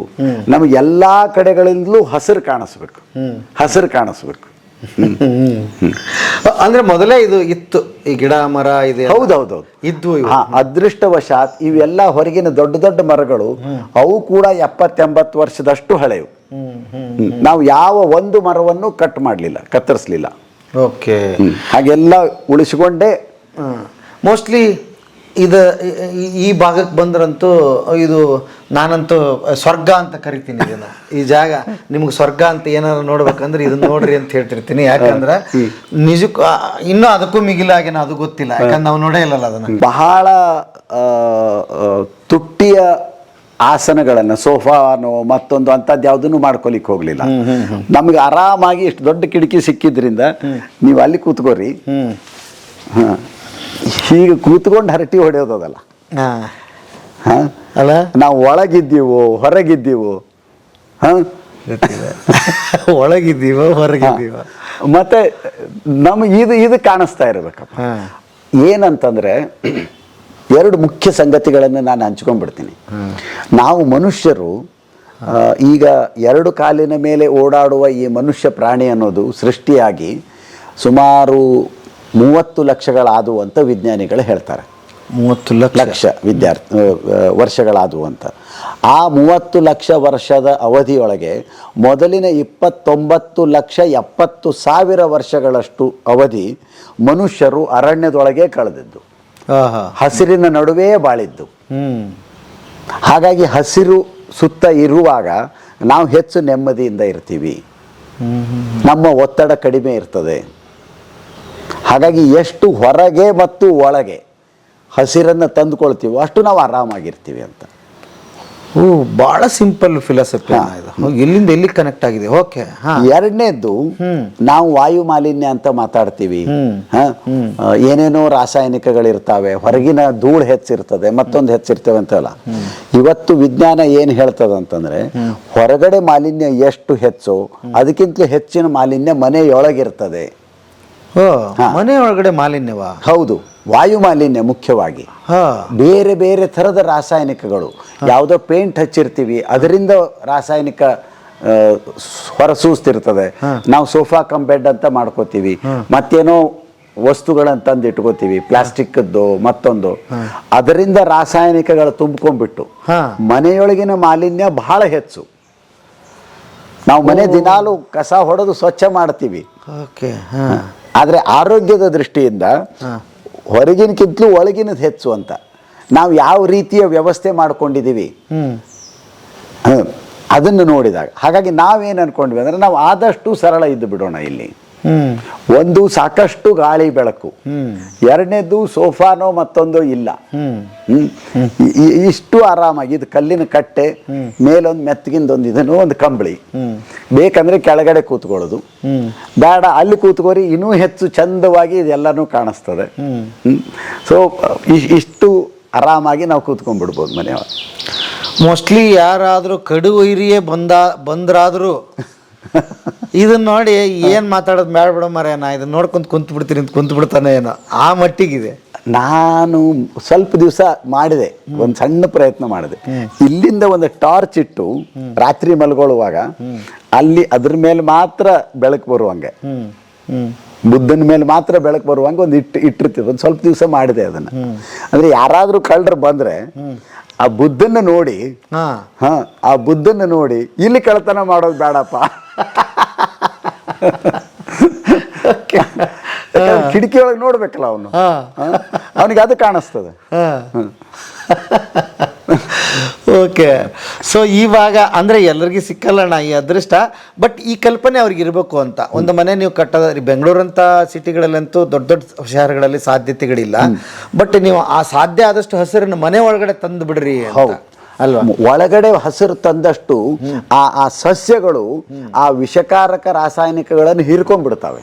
ನಮಗೆ ಎಲ್ಲ ಕಡೆಗಳಿಂದಲೂ ಹಸಿರು ಕಾಣಿಸ್ಬೇಕು ಹಸಿರು ಕಾಣಿಸ್ಬೇಕು. ಅಂದ್ರೆ ಮೊದಲೇ ಇದು ಇತ್ತು ಈ ಗಿಡ ಮರ ಇದೆ ಹೌದೌದೌದು. ಇದ್ವು ಇವು. ಹಾ ಅದೃಷ್ಟವಶಾತ್ ಇವೆಲ್ಲ ಹೊರಗಿನ ದೊಡ್ಡ ದೊಡ್ಡ ಮರಗಳು ಅವು ಕೂಡ ಎಪ್ಪತ್ತೆಂಬತ್ತು ವರ್ಷದಷ್ಟು ಹಳೆವು. ನಾವು ಯಾವ ಒಂದು ಮರವನ್ನು ಕಟ್ ಮಾಡಲಿಲ್ಲ ಕತ್ತರಿಸಲಿಲ್ಲ. ಓಕೆ. ಹಾಗೆಲ್ಲ ಉಳಿಸಿಕೊಂಡೇ ಮೋಸ್ಟ್ಲಿ ಇದು ಈ- ಭಾಗಕ್ಕೆ ಬಂದ್ರಂತೂ ಇದು ನಾನಂತೂ ಸ್ವರ್ಗ ಅಂತ ಕರಿತೀನಿ ಇದನ್ನ. ಈ ಜಾಗ ನಿಮ್ಗೆ ಸ್ವರ್ಗ ಅಂತ ಏನಾರು ನೋಡ್ಬೇಕಂದ್ರೆ ಇದನ್ನ ನೋಡ್ರಿ ಅಂತ ಹೇಳ್ತಿರ್ತೀನಿ. ಯಾಕಂದ್ರೆ ನಿಜಕ್ಕೂ ಇನ್ನೂ ಅದಕ್ಕೂ ಮಿಗಿಲಾಗಿ ಅದು ಗೊತ್ತಿಲ್ಲ. ಯಾಕಂದ್ರೆ ನಾವು ನೋಡೇ ಇಲ್ಲಲ್ಲ ಅದನ್ನ. ಬಹಳ ತುಟ್ಟಿಯ ಆಸನಗಳನ್ನು ಸೋಫಾನೋ ಮತ್ತೊಂದು ಅಂಥದ್ದು ಯಾವುದನ್ನು ಮಾಡ್ಕೊಲಿಕ್ಕೆ ಹೋಗಲಿಲ್ಲ. ನಮಗೆ ಆರಾಮಾಗಿ ಇಷ್ಟು ದೊಡ್ಡ ಕಿಟಕಿ ಸಿಕ್ಕಿದ್ರಿಂದ ನೀವು ಅಲ್ಲಿ ಕೂತ್ಕೋರಿ. ಹೀಗೆ ಕೂತ್ಕೊಂಡು ಹರಟಿ ಹೊಡೆಯೋದಲ್ಲ ಹಾ. ಹಾ? ಅಲ್ಲ? ನಾವು ಒಳಗಿದ್ದೀವೋ ಹೊರಗಿದ್ದೀವೋ? ಹಾಂ? *laughs* ಒಳಗಿದ್ದೀವ ಹೊರಗಿದ್ದೀವ? ಮತ್ತೆ ನಮ್ಗೆ ಇದು ಇದು ಕಾಣಿಸ್ತಾ ಇರಬೇಕಪ್ಪ. ಏನಂತಂದ್ರೆ ಎರಡು ಮುಖ್ಯ ಸಂಗತಿಗಳನ್ನು ನಾನು ಹಂಚ್ಕೊಂಡ್ಬಿಡ್ತೀನಿ. ನಾವು ಮನುಷ್ಯರು ಈಗ ಎರಡು ಕಾಲಿನ ಮೇಲೆ ಓಡಾಡುವ ಈ ಮನುಷ್ಯ ಪ್ರಾಣಿ ಅನ್ನೋದು ಸೃಷ್ಟಿಯಾಗಿ ಸುಮಾರು ಮೂವತ್ತು ಲಕ್ಷಗಳಾದವು ಅಂತ ವಿಜ್ಞಾನಿಗಳು ಹೇಳ್ತಾರೆ. ಮೂವತ್ತು ಲಕ್ಷ? ಲಕ್ಷ ವಿದ್ಯಾರ್ಥಿ ವರ್ಷಗಳಾದವು ಅಂತ ಆ ಮೂವತ್ತು ಲಕ್ಷ ವರ್ಷದ ಅವಧಿಯೊಳಗೆ ಮೊದಲಿನ ಇಪ್ಪತ್ತೊಂಬತ್ತು ಲಕ್ಷ ಎಪ್ಪತ್ತು ಸಾವಿರ ವರ್ಷಗಳಷ್ಟು ಅವಧಿ ಮನುಷ್ಯರು ಅರಣ್ಯದೊಳಗೆ ಕಳೆದಿದ್ದು. ಹಸಿರಿನ ನಡುವೆ ಬಾಳಿದ್ದು. ಹಾಗಾಗಿ ಹಸಿರು ಸುತ್ತ ಇರುವಾಗ ನಾವು ಹೆಚ್ಚು ನೆಮ್ಮದಿಯಿಂದ ಇರ್ತೀವಿ. ನಮ್ಮ ಒತ್ತಡ ಕಡಿಮೆ ಇರ್ತದೆ. ಹಾಗಾಗಿ ಎಷ್ಟು ಹೊರಗೆ ಮತ್ತು ಒಳಗೆ ಹಸಿರನ್ನು ತಂದುಕೊಳ್ತೀವೋ ಅಷ್ಟು ನಾವು ಆರಾಮಾಗಿರ್ತೀವಿ ಅಂತ. ಓ ಬಹಳ ಸಿಂಪಲ್ ಫಿಲಾಸಫಿ. ಎಲ್ಲಿಂದ ಎಲ್ಲಿ ಕನೆಕ್ಟ್ ಆಗಿದೆ? ಓಕೆ ಎರಡನೇದ್ದು ನಾವು ವಾಯು ಮಾಲಿನ್ಯ ಅಂತ ಮಾತಾಡ್ತೀವಿ. ಏನೇನೋ ರಾಸಾಯನಿಕಗಳಿರ್ತಾವೆ ಹೊರಗಿನ ಧೂಳು ಹೆಚ್ಚಿರ್ತದೆ ಮತ್ತೊಂದು ಹೆಚ್ಚಿರ್ತವೆ ಅಂತಲ್ಲ. ಇವತ್ತು ವಿಜ್ಞಾನ ಏನು ಹೇಳ್ತದ ಅಂತಂದ್ರೆ ಹೊರಗಡೆ ಮಾಲಿನ್ಯ ಎಷ್ಟು ಹೆಚ್ಚು ಅದಕ್ಕಿಂತ ಹೆಚ್ಚಿನ ಮಾಲಿನ್ಯ ಮನೆಯೊಳಗಿರ್ತದೆ. ಓ ಮನೆ ಒಳಗಡೆ ಮಾಲಿನ್ಯವಾ? ಹೌದು. ವಾಯು ಮಾಲಿನ್ಯ ಮುಖ್ಯವಾಗಿ ಬೇರೆ ಬೇರೆ ಥರದ ರಾಸಾಯನಿಕಗಳು. ಯಾವುದೋ ಪೇಂಟ್ ಹಚ್ಚಿರ್ತೀವಿ ಅದರಿಂದ ರಾಸಾಯನಿಕ ಹೊರ ಹೊರಸೂಸ್ತಿರ್ತದೆ ನಾವು ಸೋಫಾ ಕಮ್ ಬೆಡ್ ಅಂತ ಮಾಡ್ಕೋತೀವಿ. ಮತ್ತೇನೋ ವಸ್ತುಗಳನ್ನು ತಂದು ಇಟ್ಕೋತೀವಿ ಪ್ಲಾಸ್ಟಿಕ್ದು ಮತ್ತೊಂದು ಅದರಿಂದ ರಾಸಾಯನಿಕಗಳು ತುಂಬ್ಕೊಂಡ್ಬಿಟ್ಟು. ಮನೆಯೊಳಗಿನ ಮಾಲಿನ್ಯ ಬಹಳ ಹೆಚ್ಚು. ನಾವು ಮನೆ ದಿನಾಲು ಕಸ ಹೊಡೆದು ಸ್ವಚ್ಛ ಮಾಡ್ತೀವಿ. ಆದರೆ ಆರೋಗ್ಯದ ದೃಷ್ಟಿಯಿಂದ ಹೊರಗಿನಕ್ಕಿಂತಲೂ ಒಳಗಿನದು ಹೆಚ್ಚು ಅಂತ. ನಾವು ಯಾವ ರೀತಿಯ ವ್ಯವಸ್ಥೆ ಮಾಡ್ಕೊಂಡಿದ್ದೀವಿ. ಅದನ್ನು ನೋಡಿದಾಗ. ಹಾಗಾಗಿ ನಾವೇನು ಅನ್ಕೊಂಡ್ವಿ ಅಂದರೆ ನಾವು ಆದಷ್ಟು ಸರಳ ಇದ್ದು ಬಿಡೋಣ ಇಲ್ಲಿ. ಒಂದು ಸಾಕಷ್ಟು ಗಾಳಿ ಬೆಳಕು. ಎರಡನೇದು ಸೋಫಾನೋ ಮತ್ತೊಂದು ಇಲ್ಲ. ಇಷ್ಟು ಆರಾಮಾಗಿ ಇದು ಕಲ್ಲಿನ ಕಟ್ಟೆ, ಮೇಲೊಂದು ಮೆತ್ತಗಿಂದೊಂದು ಇದನ್ನು ಒಂದು ಕಂಬಳಿ. ಬೇಕಂದ್ರೆ ಕೆಳಗಡೆ ಕೂತ್ಕೊಳ್ಳೋದು. ಬೇಡ, ಅಲ್ಲಿ ಕೂತ್ಕೋರಿ ಇನ್ನೂ ಹೆಚ್ಚು ಚಂದವಾಗಿ ಇದೆಲ್ಲನೂ ಕಾಣಿಸ್ತದೆ. ಸೊ ಇಷ್ಟು ಆರಾಮಾಗಿ ನಾವು ಕೂತ್ಕೊಂಡ್ಬಿಡ್ಬೋದು ಮನೆಯೊಳಗೆ ಮೋಸ್ಟ್ಲಿ ಯಾರಾದರೂ ಕಡು ಬಂದ, ಬಂದ್ರಾದರೂ *laughs* ಇದನ್ನ ನೋಡಿ ಏನು ಮಾತಾಡೋದು ಬೇಡ ಬಿಡೋ ಮರ ನಾ ಇದನ್ನ ನೋಡ್ಕೊಂಡು ಕುಂತು ಬಿಡ್ತೀನಿ ಅಂತ ಕುಂತು ಬಿಡ್ತಾನೆ ಏನೋ. ಆ ಮಟ್ಟಿಗಿದೆ. ನಾನು ಸ್ವಲ್ಪ ದಿವಸ ಮಾಡಿದೆ ಒಂದು ಸಣ್ಣ ಪ್ರಯತ್ನ ಮಾಡಿದೆ. ಇಲ್ಲಿಂದ ಒಂದು ಟಾರ್ಚ್ ಇಟ್ಟು ರಾತ್ರಿ ಮಲ್ಗೊಳ್ಳುವಾಗ ಅಲ್ಲಿ ಅದ್ರ ಮೇಲೆ ಮಾತ್ರ ಬೆಳಕು ಬರುವಂಗೆ ಬುದ್ಧನ ಮೇಲೆ ಮಾತ್ರ ಬೆಳಕು ಬರುವಂಗೆ ಒಂದು ಇಟ್ಟು ಇಟ್ಟಿರ್ತೀವಿ ಒಂದು ಸ್ವಲ್ಪ ದಿವಸ ಮಾಡಿದೆ ಅದನ್ನ. ಅಂದ್ರೆ ಯಾರಾದರೂ ಕಳ್ಳರು ಬಂದ್ರೆ ಆ ಬುದ್ಧನ ನೋಡಿ ಹಾ. ಆ ಬುದ್ಧನ ನೋಡಿ ಇಲ್ಲಿ ಕಳ್ತನ ಮಾಡೋದು ಬೇಡಪ್ಪ ಕಿಟಕಿ ಒಳಗೆ ನೋಡ್ಬೇಕಲ್ಲ ಅವನು. ಅವನಿಗೆ ಅದು ಕಾಣಿಸ್ತದೆ. ಓಕೆ. ಸೊ ಇವಾಗ ಅಂದರೆ ಎಲ್ಲರಿಗೂ ಸಿಕ್ಕಲ್ಲಣ್ಣ ಈ ಅದೃಷ್ಟ. ಬಟ್ ಈ ಕಲ್ಪನೆ ಅವ್ರಿಗೆ ಇರಬೇಕು ಅಂತ. ಒಂದು ಮನೆ ನೀವು ಕಟ್ಟೋದ ಬೆಂಗಳೂರಂಥ ಸಿಟಿಗಳಲ್ಲಂತೂ ದೊಡ್ಡ ದೊಡ್ಡ ಶಹರಗಳಲ್ಲಿ ಸಾಧ್ಯತೆಗಳಿಲ್ಲ. ಬಟ್ ನೀವು ಆ ಸಾಧ್ಯ ಆದಷ್ಟು ಹಸಿರನ್ನು ಮನೆ ಒಳಗಡೆ ತಂದು ಬಿಡ್ರಿ. ಹೌದು. ಅಲ್ವಾ? ಒಳಗಡೆ ಹಸಿರು ತಂದಷ್ಟು ಆ ಆ ಸಸ್ಯಗಳು ಆ ವಿಷಕಾರಕ ರಾಸಾಯನಿಕಗಳನ್ನು ಹೀರ್ಕೊಂಡ್ಬಿಡ್ತವೆ.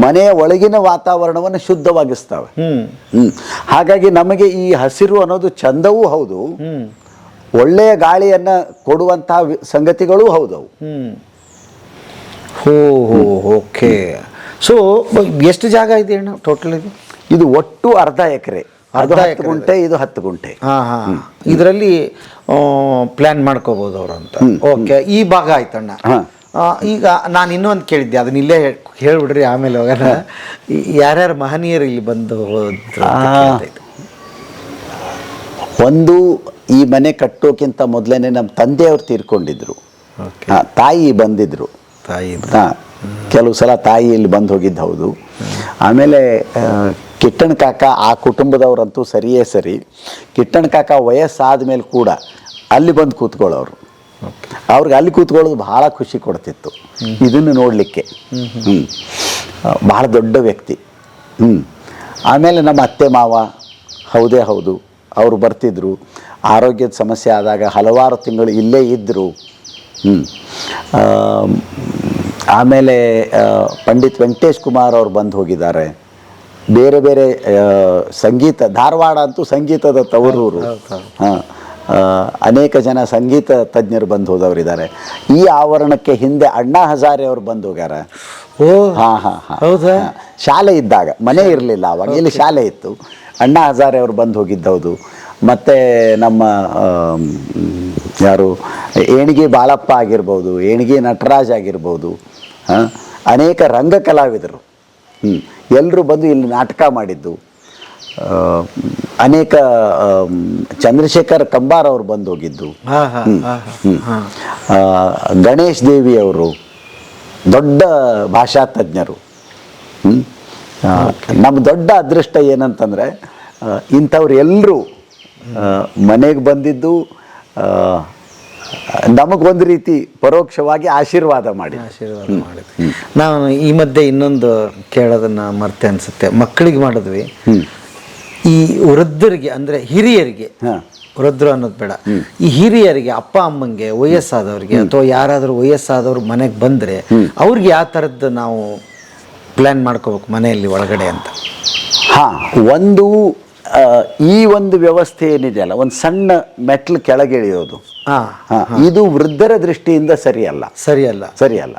ಮನೆಯ ಒಳಗಿನ ವಾತಾವರಣವನ್ನು ಶುದ್ಧವಾಗಿಸ್ತವೆ. ಹಾಗಾಗಿ ನಮಗೆ ಈ ಹಸಿರು ಅನ್ನೋದು ಚಂದವೂ ಹೌದು. ಒಳ್ಳೆಯ ಗಾಳಿಯನ್ನ ಕೊಡುವಂತಹ ಸಂಗತಿಗಳೂ ಹೌದವು. ಹ್ಮ್. ಹೋ ಓಕೆ. ಸೊ ಎಷ್ಟು ಜಾಗ ಇದೆ ಅಣ್ಣ ಟೋಟಲ್ ಇದು? ಇದು ಒಟ್ಟು ಅರ್ಧ ಎಕರೆ. ಅರ್ಧ ಹತ್ತು ಗುಂಟೆ ಇದು ಹತ್ತು ಗುಂಟೆ. ಹಾಂ ಹಾ ಇದರಲ್ಲಿ ಪ್ಲಾನ್ ಮಾಡ್ಕೋಬಹುದು ಅವರು ಅಂತ. ಓಕೆ ಈ ಭಾಗ ಆಯ್ತಣ್ಣ. ಈಗ ನಾನು ಇನ್ನೊಂದು ಕೇಳಿದ್ದೆ ಅದನ್ನ ಇಲ್ಲೇ ಹೇಳ್ಬಿಡ್ರಿ ಆಮೇಲೆ ಹೋಗೋಣ. ಯಾರ್ಯಾರು ಮಹನೀಯರು ಇಲ್ಲಿ ಬಂದು ಒಂದು ಈ ಮನೆ ಕಟ್ಟೋಕ್ಕಿಂತ ಮೊದಲನೇ ನಮ್ಮ ತಂದೆಯವರು ತೀರ್ಕೊಂಡಿದ್ರು. ತಾಯಿ ಬಂದಿದ್ರು. ತಾಯಿ ಹಾ, ಕೆಲವು ಸಲ ತಾಯಿ ಇಲ್ಲಿ ಬಂದು ಹೋಗಿದ್ದು ಹೌದು. ಆಮೇಲೆ ಕಿಟ್ಟಣ ಕಾಕ ಆ ಕುಟುಂಬದವರಂತೂ ಸರಿಯೇ ಸರಿ. ಕಿಟ್ಟಣ ಕಾಕ ವಯಸ್ಸಾದ ಮೇಲೆ ಕೂಡ ಅಲ್ಲಿ ಬಂದು ಕೂತ್ಕೊಳ್ಳೋರು. ಅವ್ರಿಗೆ ಅಲ್ಲಿ ಕೂತ್ಕೊಳ್ಳೋದು ಬಹಳ ಖುಷಿ ಕೊಡ್ತಿತ್ತು. ಇದನ್ನು ನೋಡಲಿಕ್ಕೆ. ಹ್ಞೂ ಬಹಳ ದೊಡ್ಡ ವ್ಯಕ್ತಿ. ಹ್ಞೂ ಆಮೇಲೆ ನಮ್ಮ ಅತ್ತೆ ಮಾವ, ಹೌದೇ ಹೌದು, ಅವರು ಬರ್ತಿದ್ರು. ಆರೋಗ್ಯದ ಸಮಸ್ಯೆ ಆದಾಗ ಹಲವಾರು ತಿಂಗಳು ಇಲ್ಲೇ ಇದ್ದರು ಹ್ಞೂ ಆಮೇಲೆ ಪಂಡಿತ್ ವೆಂಕಟೇಶ್ ಕುಮಾರ್ ಅವ್ರು ಬಂದು ಹೋಗಿದ್ದಾರೆ. ಬೇರೆ ಬೇರೆ ಸಂಗೀತ ಧಾರವಾಡ ಅಂತೂ ಸಂಗೀತದ ತವರೂರು. ಹಾಂ ಅನೇಕ ಜನ ಸಂಗೀತ ತಜ್ಞರು ಬಂದು ಹೋದವರಿದ್ದಾರೆ. ಈ ಆವರಣಕ್ಕೆ ಹಿಂದೆ ಅಣ್ಣಾ ಹಜಾರೆ ಅವರು ಬಂದು ಹೋಗ್ಯಾರ. ಓ ಹಾಂ ಹಾಂ ಹಾ. ಹೌದಾ? ಶಾಲೆ ಇದ್ದಾಗ ಮನೆ ಇರಲಿಲ್ಲ ಅವಾಗ ಇಲ್ಲಿ ಶಾಲೆ ಇತ್ತು. ಅಣ್ಣಾ ಹಜಾರೆ ಅವರು ಬಂದು ಹೋಗಿದ್ದೌದು ಮತ್ತು ನಮ್ಮ ಯಾರು ಏಣಿಗೆ ಬಾಳಪ್ಪ ಆಗಿರ್ಬೋದು ಏಣಿಗೆ ನಟರಾಜ್ ಆಗಿರ್ಬೋದು ಹಾಂ ಅನೇಕ ರಂಗ ಕಲಾವಿದರು ಹ್ಞೂ ಎಲ್ಲರೂ ಬಂದು ಇಲ್ಲಿ ನಾಟಕ ಮಾಡಿದ್ದು. ಅನೇಕ ಚಂದ್ರಶೇಖರ್ ಕಂಬಾರ್ ಅವರು ಬಂದು ಹೋಗಿದ್ದು. ಗಣೇಶ್ ದೇವಿ ಅವರು ದೊಡ್ಡ ಭಾಷಾ ತಜ್ಞರು. ನಮ್ಮ ದೊಡ್ಡ ಅದೃಷ್ಟ ಏನಂತಂದರೆ ಇಂಥವ್ರು ಎಲ್ಲರೂ ಮನೆಗೆ ಬಂದಿದ್ದು ನಮಗೊಂದು ರೀತಿ ಪರೋಕ್ಷವಾಗಿ ಆಶೀರ್ವಾದ ಮಾಡಿ ಆಶೀರ್ವಾದ ಮಾಡಿದ್ವಿ ನಾನು ಈ ಮಧ್ಯೆ ಇನ್ನೊಂದು ಕೇಳೋದನ್ನ ಮರ್ತೆ ಅನ್ಸುತ್ತೆ. ಮಕ್ಕಳಿಗೆ ಮಾಡಿದ್ವಿ. ಈ ವೃದ್ಧರಿಗೆ ಅಂದ್ರೆ ಹಿರಿಯರಿಗೆ ವೃದ್ಧರು ಅನ್ನೋದು ಬೇಡ. ಈ ಹಿರಿಯರಿಗೆ ಅಪ್ಪ ಅಮ್ಮಂಗೆ ವಯಸ್ಸಾದವ್ರಿಗೆ ಅಥವಾ ಯಾರಾದರೂ ವಯಸ್ಸಾದವ್ರು ಮನೆಗೆ ಬಂದ್ರೆ ಅವ್ರಿಗೆ ಯಾವ ಥರದ್ದು ನಾವು ಪ್ಲ್ಯಾನ್ ಮಾಡ್ಕೋಬೇಕು ಮನೆಯಲ್ಲಿ ಒಳಗಡೆ ಅಂತ? ಹಾಂ ಒಂದು ಈ ಒಂದು ವ್ಯವಸ್ಥೆ ಏನಿದೆಯಲ್ಲ ಒಂದು ಸಣ್ಣ ಮೆಟ್ಲು ಕೆಳಗಿಳಿಯೋದು ಇದು ವೃದ್ಧರ ದೃಷ್ಟಿಯಿಂದ ಸರಿಯಲ್ಲ. ಸರಿಯಲ್ಲ. ಸರಿಯಲ್ಲ.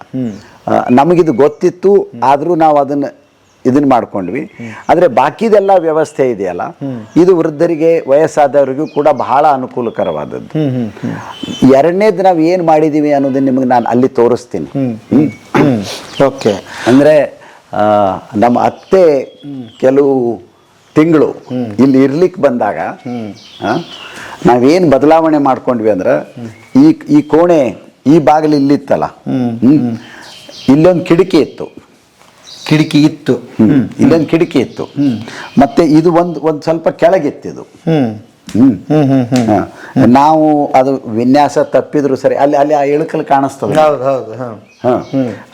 ನಮಗಿದು ಗೊತ್ತಿತ್ತು ಆದರೂ ನಾವು ಅದನ್ನು ಇದನ್ನ ಮಾಡ್ಕೊಂಡ್ವಿ. ಆದರೆ ಬಾಕಿದೆಲ್ಲ ವ್ಯವಸ್ಥೆ ಇದೆಯಲ್ಲ ಇದು ವೃದ್ಧರಿಗೆ ವಯಸ್ಸಾದವರಿಗೂ ಕೂಡ ಬಹಳ ಅನುಕೂಲಕರವಾದದ್ದು. ಎರಡನೇದು ನಾವು ಏನು ಮಾಡಿದ್ದೀವಿ ಅನ್ನೋದನ್ನ ನಿಮಗೆ ನಾನು ಅಲ್ಲಿ ತೋರಿಸ್ತೀನಿ. ಓಕೆ ಅಂದರೆ ನಮ್ಮ ಅತ್ತೆ ಕೆಲವು ತಿಂಗಳು ಇಲ್ಲಿ ಇರ್ಲಿಕ್ಕೆ ಬಂದಾಗ ನಾವೇನು ಬದಲಾವಣೆ ಮಾಡ್ಕೊಂಡ್ವಿ ಅಂದ್ರೆ ಈ ಈ ಕೋಣೆ ಈ ಬಾಗಿಲು ಇಲ್ಲಿತ್ತಲ್ಲ. ಇಲ್ಲೊಂದು ಕಿಟಕಿ ಇತ್ತು. ಕಿಟಕಿ ಇತ್ತು. ಇಲ್ಲೊಂದು ಕಿಟಕಿ ಇತ್ತು. ಮತ್ತೆ ಇದು ಒಂದು ಒಂದು ಸ್ವಲ್ಪ ಕೆಳಗಿತ್ತಿದು. ನಾವು ಅದು ವಿನ್ಯಾಸ ತಪ್ಪಿದ್ರು ಸರಿ ಅಲ್ಲಿ ಅಲ್ಲಿ ಆ ಇಳಕಲ್ ಕಾಣಿಸ್ತದೆ.